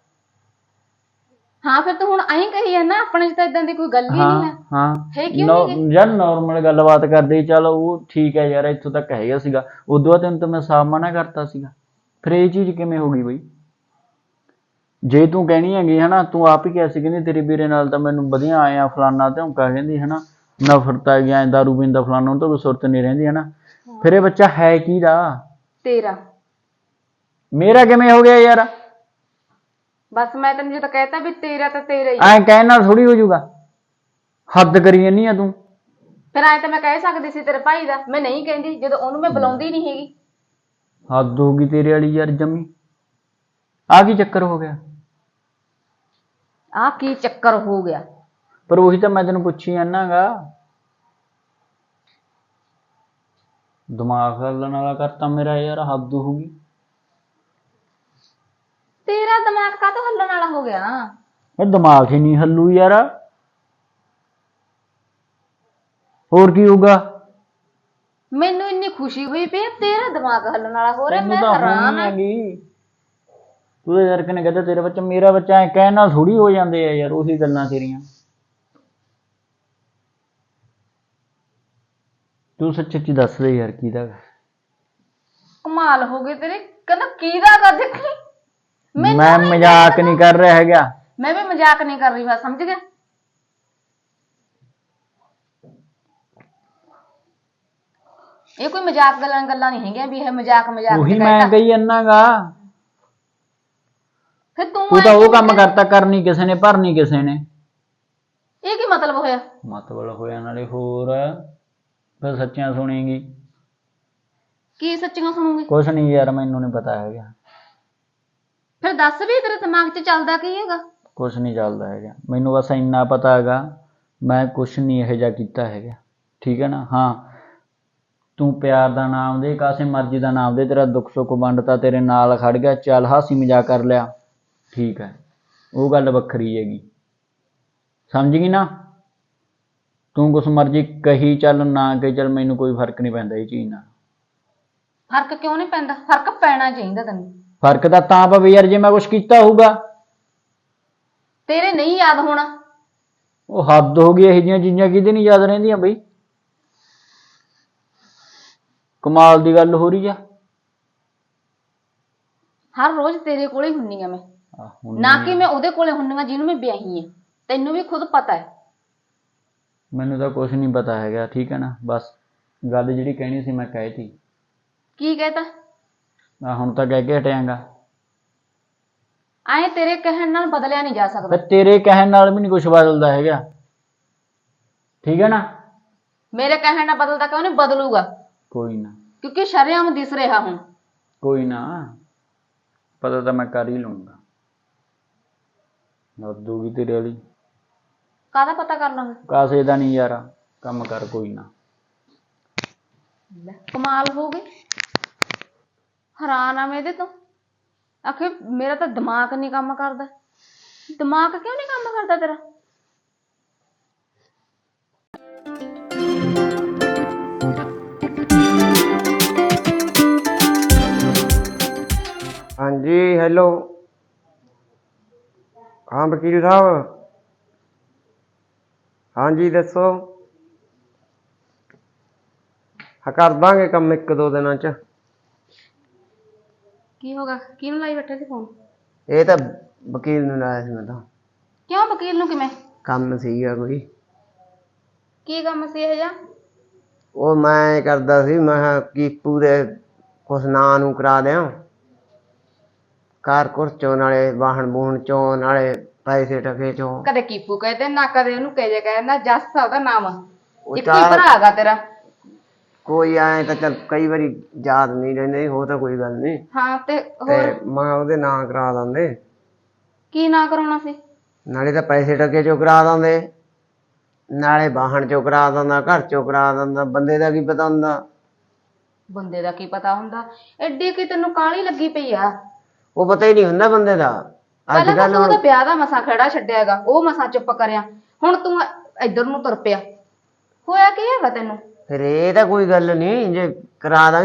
ਹਾਂ ਫਿਰ ਤੂੰ ਹੁਣ ਐਂ ਕਹੀ ਜਾਂਦਾ ਆਪਣੇ 'ਚ ਤਾਂ ਇਦਾਂ ਦੀ ਕੋਈ ਗੱਲ ਹੀ ਨਹੀਂ ਹੈ ਹਾਂ। ਹੈ ਕਿਉਂ ਨੋ- ਨਹੀਂ ਯਾਰ ਨਾਰਮਲ ਗੱਲਬਾਤ ਕਰਦੇ ਚੱਲ ਉਹ ਠੀਕ ਹੈ ਯਾਰ ਇੱਥੋਂ ਤੱਕ ਹੈਗਾ ਸੀਗਾ। ਉਦੋਂ ਬਾਅਦ ਤੈਨੂੰ ਤਾਂ ਮੈਂ ਸਾਫ਼ ਮਨਾ ਕਰਤਾ ਸੀਗਾ। ਫਿਰ ਇਹ ਚੀਜ਼ ਕਿਵੇਂ ਹੋ ਗਈ ਬਈ? ਜੇ ਤੂੰ ਕਹਿਣੀ ਹੈਗੀ ਹਨਾ ਤੂੰ ਆਪ ਹੀ ਕਿਹਾ ਸੀ ਕਹਿੰਦੀ ਤੇਰੇ ਵੀਰੇ ਨਾਲ ਤਾਂ ਮੈਨੂੰ ਵਧੀਆ ਆਇਆ ਫਲਾਨਾ ਕਹ ਕਹਿੰਦੀ ਹਨਾ ਨਫ਼ਰਤ ਆ ਗਿਆ ਦਾਰੂ ਪੀਂਦਾ ਫਲਾਨਾ ਉਹ ਤਾਂ ਕੋਈ ਸੁਰਤ ਨਹੀਂ ਰਹਿੰਦੀ ਹਨਾ। ਫਿਰ ਇਹ ਬੱਚਾ ਹੈ ਕਿਹਦਾ ਤੇਰਾ। ਮੇਰਾ ਕਿਵੇਂ ਹੋ ਗਿਆ ਯਾਰ? ਬਸ ਮੈਂ ਤੈਨੂੰ ਜਦੋਂ ਕਹਿਤਾ ਵੀ ਤੇਰਾ ਤਾਂ ਤੇਰਾ ਹੀ ਐਂ ਕਹਿਣ ਨਾਲ ਥੋੜੀ ਹੋ ਜਾਊਗਾ। ਹੱਦ ਕਰੀ ਜਾਂਦੀ ਆ ਤੂੰ। ਫਿਰ ਐਂ ਤਾਂ ਮੈਂ ਕਹਿ ਸਕਦੀ ਸੀ ਤੇਰੇ ਭਾਈ ਦਾ। ਮੈਂ ਨਹੀਂ ਕਹਿੰਦੀ ਜਦੋਂ ਉਹਨੂੰ ਮੈਂ ਬੁਲਾਉਂਦੀ ਨਹੀਂ ਹੈਗੀ। ਹੱਦ ਹੋ ਗਈ ਤੇਰੇ ਵਾਲੀ ਯਾਰ ਜੰਮੀ। ਆ ਕੀ ਚੱਕਰ ਹੋ ਗਿਆ? ਆਹ ਕੀ ਚੱਕਰ ਹੋ ਗਿਆ? ਪਰ ਉਹੀ ਤਾਂ ਮੈਂ ਤੈਨੂੰ ਪੁੱਛੀ ਜਾਨਾਗਾ ਦਿਮਾਗ ਹੱਲਣ ਵਾਲਾ ਕਰਤਾ ਮੇਰਾ ਯਾਰ ਹੱਦ ਹੋ ਗਈ। ਤੇਰਾ ਦਿਮਾਗ ਕਾਹਤੋਂ ਹੱਲਣ ਵਾਲਾ ਹੋ ਗਿਆ? ਇਹ ਦਿਮਾਗ ਹੀ ਨਹੀਂ ਹੱਲੂ ਯਾਰ। ਹੋਰ ਕੀ ਹੋਊਗਾ? ਮੈਨੂੰ ਇੰਨੀ ਖੁਸ਼ੀ ਹੋਈ ਪਈ ਤੇਰਾ ਦਿਮਾਗ ਹੱਲਣ ਵਾਲਾ ਹੋ ਰਿਹਾ ਮੈਂ ਹੈਰਾਨ ਆ। ਹੈਗੀ। ਤੂੰ ਤਾਂ ਯਾਰ ਕਿਨੇ ਕਹਿੰਦਾ ਤੇਰਾ ਬੱਚਾ ਮੇਰਾ ਬੱਚਾ ਐ ਕਹਿਣ ਨਾਲ ਥੋੜੀ ਹੋ ਜਾਂਦੇ ਆ ਯਾਰ ਉਹੀ ਗੱਲਾਂ ਤੇਰੀਆਂ। ਤੂੰ ਸੱਚ ਸੱਚੀ ਦੱਸ ਦੇ ਯਾਰ ਕਿਹਦਾ ਗਾ? ਕਮਾਲ ਹੋ ਗਈ ਤੇਰੀ। ਕਹਿੰਦਾ ਕਿਹਦਾ ਗਾ ਦੇਖੀ ਮੈਨੂੰ ਮੈਂ ਨੀ ਮਜ਼ਾਕ ਨਹੀਂ ਕਰ ਰਿਹਾ ਹੈਗਾ। ਮੈਂ ਵੀ ਮਜ਼ਾਕ ਨਹੀਂ ਕਰ ਰਹੀ ਬਸ ਸਮਝ ਗਿਆ? ਇਹ ਕੋਈ ਮਜ਼ਾਕ ਗੱਲਾਂ ਗੱਲਾਂ ਨਹੀਂ ਹੈਗੀਆਂ ਵੀ ਇਹ ਮਜ਼ਾਕ ਮਜ਼ਾਕ ਉਹੀ ਚ ਮੈਂ ਕਹਿਤਾ। ਕਹੀ ਜਾਨਾਗਾ ਫਿਰ ਤੂੰ ਤੂੰ ਤਾਂ ਐਂ ਉਹ ਕਿਉਂ ਕੰਮ ਕਹਿੰਦਾ? ਕਰਤਾ ਕਰਨੀ ਕਿਸੇ ਨੇ ਭਰਨੀ ਕਿਸੇ ਨੇ। ਇਹ ਕੀ ਮਤਲਬ ਹੋਇਆ? ਮਤਲਬ ਹੋਇਆ ਨਾਲੇ ਹੋਰ। ਫਿਰ ਸੱਚੀਆਂ ਸੁਣੇਗੀ। ਕੀ ਸੱਚੀਆਂ ਸੁਣੂਗੀ? ਕੁਛ ਨਹੀਂ ਯਾਰ ਮੈਨੂੰ ਨਹੀਂ ਪਤਾ ਹੈਗਾ। ਫਿਰ ਦੱਸ ਵੀ ਤੇਰੇ ਦਿਮਾਗ 'ਚ ਚੱਲਦਾ ਕੀ ਹੈਗਾ? ਕੁਛ ਨਹੀਂ ਚੱਲਦਾ ਹੈਗਾ। ਮੈਨੂੰ ਬਸ ਇੰਨਾ ਪਤਾ ਹੈਗਾ ਮੈਂ ਕੁਛ ਨਹੀਂ ਇਹੋ ਜਿਹਾ ਕੀਤਾ ਹੈਗਾ। ਠੀਕ ਹੈ ਨਾ? ਹਾਂ। ਤੂੰ ਪਿਆਰ ਦਾ ਨਾਮ ਦੇ ਕਾਸੇ ਮਰਜ਼ੀ ਦਾ ਨਾਮ ਦੇ ਤੇਰਾ ਦੁੱਖ ਸੁੱਖ ਵੰਡਤਾ ਤੇਰੇ ਨਾਲ ਖੜ ਗਿਆ। ਚੱਲ ਹਾਸੀ ਮਜ਼ਾਕ ਕਰ ਲਿਆ। ਠੀਕ ਹੈ। ਉਹ ਗੱਲ ਵੱਖਰੀ ਹੈਗੀ। ਸਮਝ ਗਈ ਨਾ? ਤੂੰ ਕੁਛ ਮਰਜ਼ੀ ਕਹੀ ਚੱਲ ਨਾ ਕਹੀ ਚੱਲ ਮੈਨੂੰ ਕੋਈ ਫ਼ਰਕ ਨਹੀਂ ਪੈਂਦਾ ਇਹ ਚੀਜ਼ ਨਾਲ। ਫ਼ਰਕ ਕਿਉਂ ਨਹੀਂ ਪੈਂਦਾ? ਫ਼ਰਕ ਪੈਣਾ ਚਾਹੀਦਾ ਤੈਨੂੰ। ਫ਼ਰਕ ਤਾਂ ਤਾਂ ਪਵੇ ਯਾਰ ਜੇ ਮੈਂ ਕੁਛ ਕੀਤਾ ਹੋਊਗਾ। ਤੇਰੇ ਨਹੀਂ ਯਾਦ ਹੋਣਾ। ਉਹ ਹੱਦ ਹੋ ਗਈ ਇਹੋ ਜਿਹੀਆਂ ਚੀਜ਼ਾਂ ਕਿਹਦੇ ਨਹੀਂ ਯਾਦ ਰਹਿੰਦੀਆਂ ਬਈ? ਕਮਾਲ ਦੀ ਗੱਲ ਹੋ ਰਹੀ ਆ। ਹਰ ਰੋਜ਼ ਤੇਰੇ ਕੋਲੇ ਹੀ ਹੁੰਨੀ ਆ ਮੈਂ। ਆਹ, ਹੁਣ ਨਾ ਕਿ ਮੈਂ ਉਹਦੇ ਕੋਲੇ ਹੁੰਨੀ ਆ ਜਿਹਨੂੰ ਮੈਂ ਵਿਆਹੀ ਆ। ਤੈਨੂੰ ਵੀ ਖੁਦ ਪਤਾ ਹੈ। ਮੈਨੂੰ ਤਾਂ ਕੁਝ ਨਹੀਂ ਪਤਾ ਹੈਗਾ ਠੀਕ ਹੈ ਨਾ? ਬਸ ਗੱਲ ਜਿਹੜੀ ਕਹਿਣੀ ਸੀ ਮੈਂ ਕਹਿਤੀ ਕੀ ਕਹਤਾ? ਆ ਹੁਣ ਤਾਂ ਕਹਿ ਕੇ ਹਟਿਆਂਗਾ। ਐਂ ਤੇਰੇ ਕਹਿਣ ਨਾਲ ਬਦਲਿਆ ਨਹੀਂ ਜਾ ਸਕਦਾ। ਤੇਰੇ ਕਹਿਣ ਨਾਲ ਵੀ ਨਹੀਂ ਕੁਝ ਬਦਲਦਾ ਹੈਗਾ। ਠੀਕ ਹੈ ਨਾ? ਮੇਰੇ ਕਹਿਣ ਨਾਲ ਬਦਲਦਾ ਕਿਉਂ ਨਹੀਂ? ਬਦਲੂਗਾ। ਕੋਈ ਨਾ। ਕਿਉਂਕਿ ਸ਼ਰੇਆਮ ਦਿਸ ਰਿਹਾ ਹੁਣ। ਕੋਈ ਨਾ। ਪਤਾ ਤਾਂ ਮੈਂ ਕਰ ਹੀ ਲਊਂਗਾ। ਨੱਦੂਗੀ ਤੇਰੇ ਵਾਲੀ। ਕਾਹਦਾ ਪਤਾ ਕਰ ਲਾਂਗੇ ਕਾਸੇ ਦਾ ਨਹੀਂ ਯਾਰ ਕੰਮ ਕਰ ਕੋਈ ਨਾ। ਕਮਾਲ ਹੋ ਗਈ। ਹੈਰਾਨ ਆ ਮੈਂ ਇਹਦੇ ਤੋਂ। ਆਖੇ ਮੇਰਾ ਤਾਂ ਦਿਮਾਗ ਨਹੀਂ ਕੰਮ ਕਰਦਾ। ਦਿਮਾਗ ਕਿਉਂ ਨਹੀਂ ਕੰਮ ਕਰਦਾ ਤੇਰਾ? ਹਾਂਜੀ ਹੈਲੋ ਹਾਂ ਵਕੀਲ ਸਾਹਿਬ। ਹਾਂਜੀ ਦੱਸੋ। ਹਾਂ ਕਰ ਦਾਂਗੇ ਕੰਮ ਇੱਕ ਦੋ ਦਿਨਾਂ ਚ। ਕੀ ਹੋਗਾ ਕਿਹਨੂੰ ਲਾਈ ਬੈਠੇ ਸੀ ਫੋਨ? ਇਹ ਤਾਂ ਵਕੀਲ ਨੂੰ ਲਾਇਆ ਸੀ ਮੈਂ ਤਾਂ। ਕਿਉਂ ਵਕੀਲ ਨੂੰ ਕਿਵੇਂ? ਕੰਮ ਸੀਗਾ ਕੋਈ। ਕੀ ਕੰਮ ਸੀ ਇਹ ਜਾਂ ਉਹ ਮੈਂ ਕਰਦਾ ਸੀ ਮੈਂ ਕਿਹਾ ਕੀਪੂ ਦੇ ਕੁਛ ਨਾਂ ਨੂੰ ਕਰਾ ਦਿਆਂ। ਕਾਰ ਕੁਰ ਚੋਂ ਨਾਲੇ ਵਾਹਣ ਬੂਹਣ ਚੋਂ ਨਾਲੇ ਪੈਸੇ ਟਕੇ ਚੋਂ। ਕਦੇ ਕੀਪੂ ਕਹਦੇ ਨਾ ਕਦੇ ਉਹਨੂੰ ਕਹੇ ਜੇ ਕਹਿੰਦਾ ਜੱਸ ਆ ਉਹਦਾ ਨਾਮ। ਉਹ ਇੱਕ ਹੀ ਭਰਾ ਹੈਗਾ ਤੇਰਾ। ਕੋਈ ਐ ਤਾਂ ਚੱਲ ਕਈ ਵਾਰੀ ਯਾਦ ਨਹੀਂ ਰਹਿੰਦੇ ਹੋ ਤਾਂ ਕੋਈ ਗੱਲ ਨਹੀਂ। ਹਾਂ ਤੇ ਤੇ ਹੋਰ? ਮੈਂ ਉਹਦੇ ਨਾਂ ਕਰਾ ਦਿੰਦੇ। ਕੀ ਨਾ ਕਰਾਉਣਾ ਸੀ? ਨਾਲੇ ਤਾਂ ਪੈਸੇ ਟਕੇ ਚੋਂ ਕਰਾ ਦਿੰਦੇ। ਨਾਲੇ ਵਾਹਣ ਚੋਂ ਕਰਾ ਦਿੰਦਾ ਘਰ ਚੋਂ ਕਰਾ ਦਿੰਦਾ ਬੰਦੇ ਦਾ ਕੀ ਪਤਾ ਹੁੰਦਾ। ਬੰਦੇ ਦਾ ਕੀ ਪਤਾ ਹੁੰਦਾ? ਐਡੀ ਕਿ ਤੈਨੂੰ ਕਾਲੀ ਲੱਗੀ ਪਈ ਆ? ਉਹ ਪਤਾ ਹੀ ਨਹੀਂ ਹੁੰਦਾ ਬੰਦੇ ਦਾ। ਅੱਜ ਪਹਿਲਾਂ ਤਾਂ ਕੱਲ ਤੂੰ ਉਹਦਾ ਵਿਆਹ ਦਾ ਮਸਾ ਖੜਾ ਛੱਡਿਆ ਹੈਗਾ ਉਹ ਮਸਾ ਚੁੱਪ ਕਰਿਆ। ਹੁਣ ਤੂੰ ਇੱਧਰ ਨੂੰ ਤੁਰ ਪਿਆ। ਹੋਇਆ ਕੀ ਹੈਗਾ ਤੈਨੂੰ? ਫਿਰ ਇਹ ਤਾਂ ਕੋਈ ਗੱਲ ਨਹੀਂ ਜੇ ਕਰਾ ਦਾਂਗੇ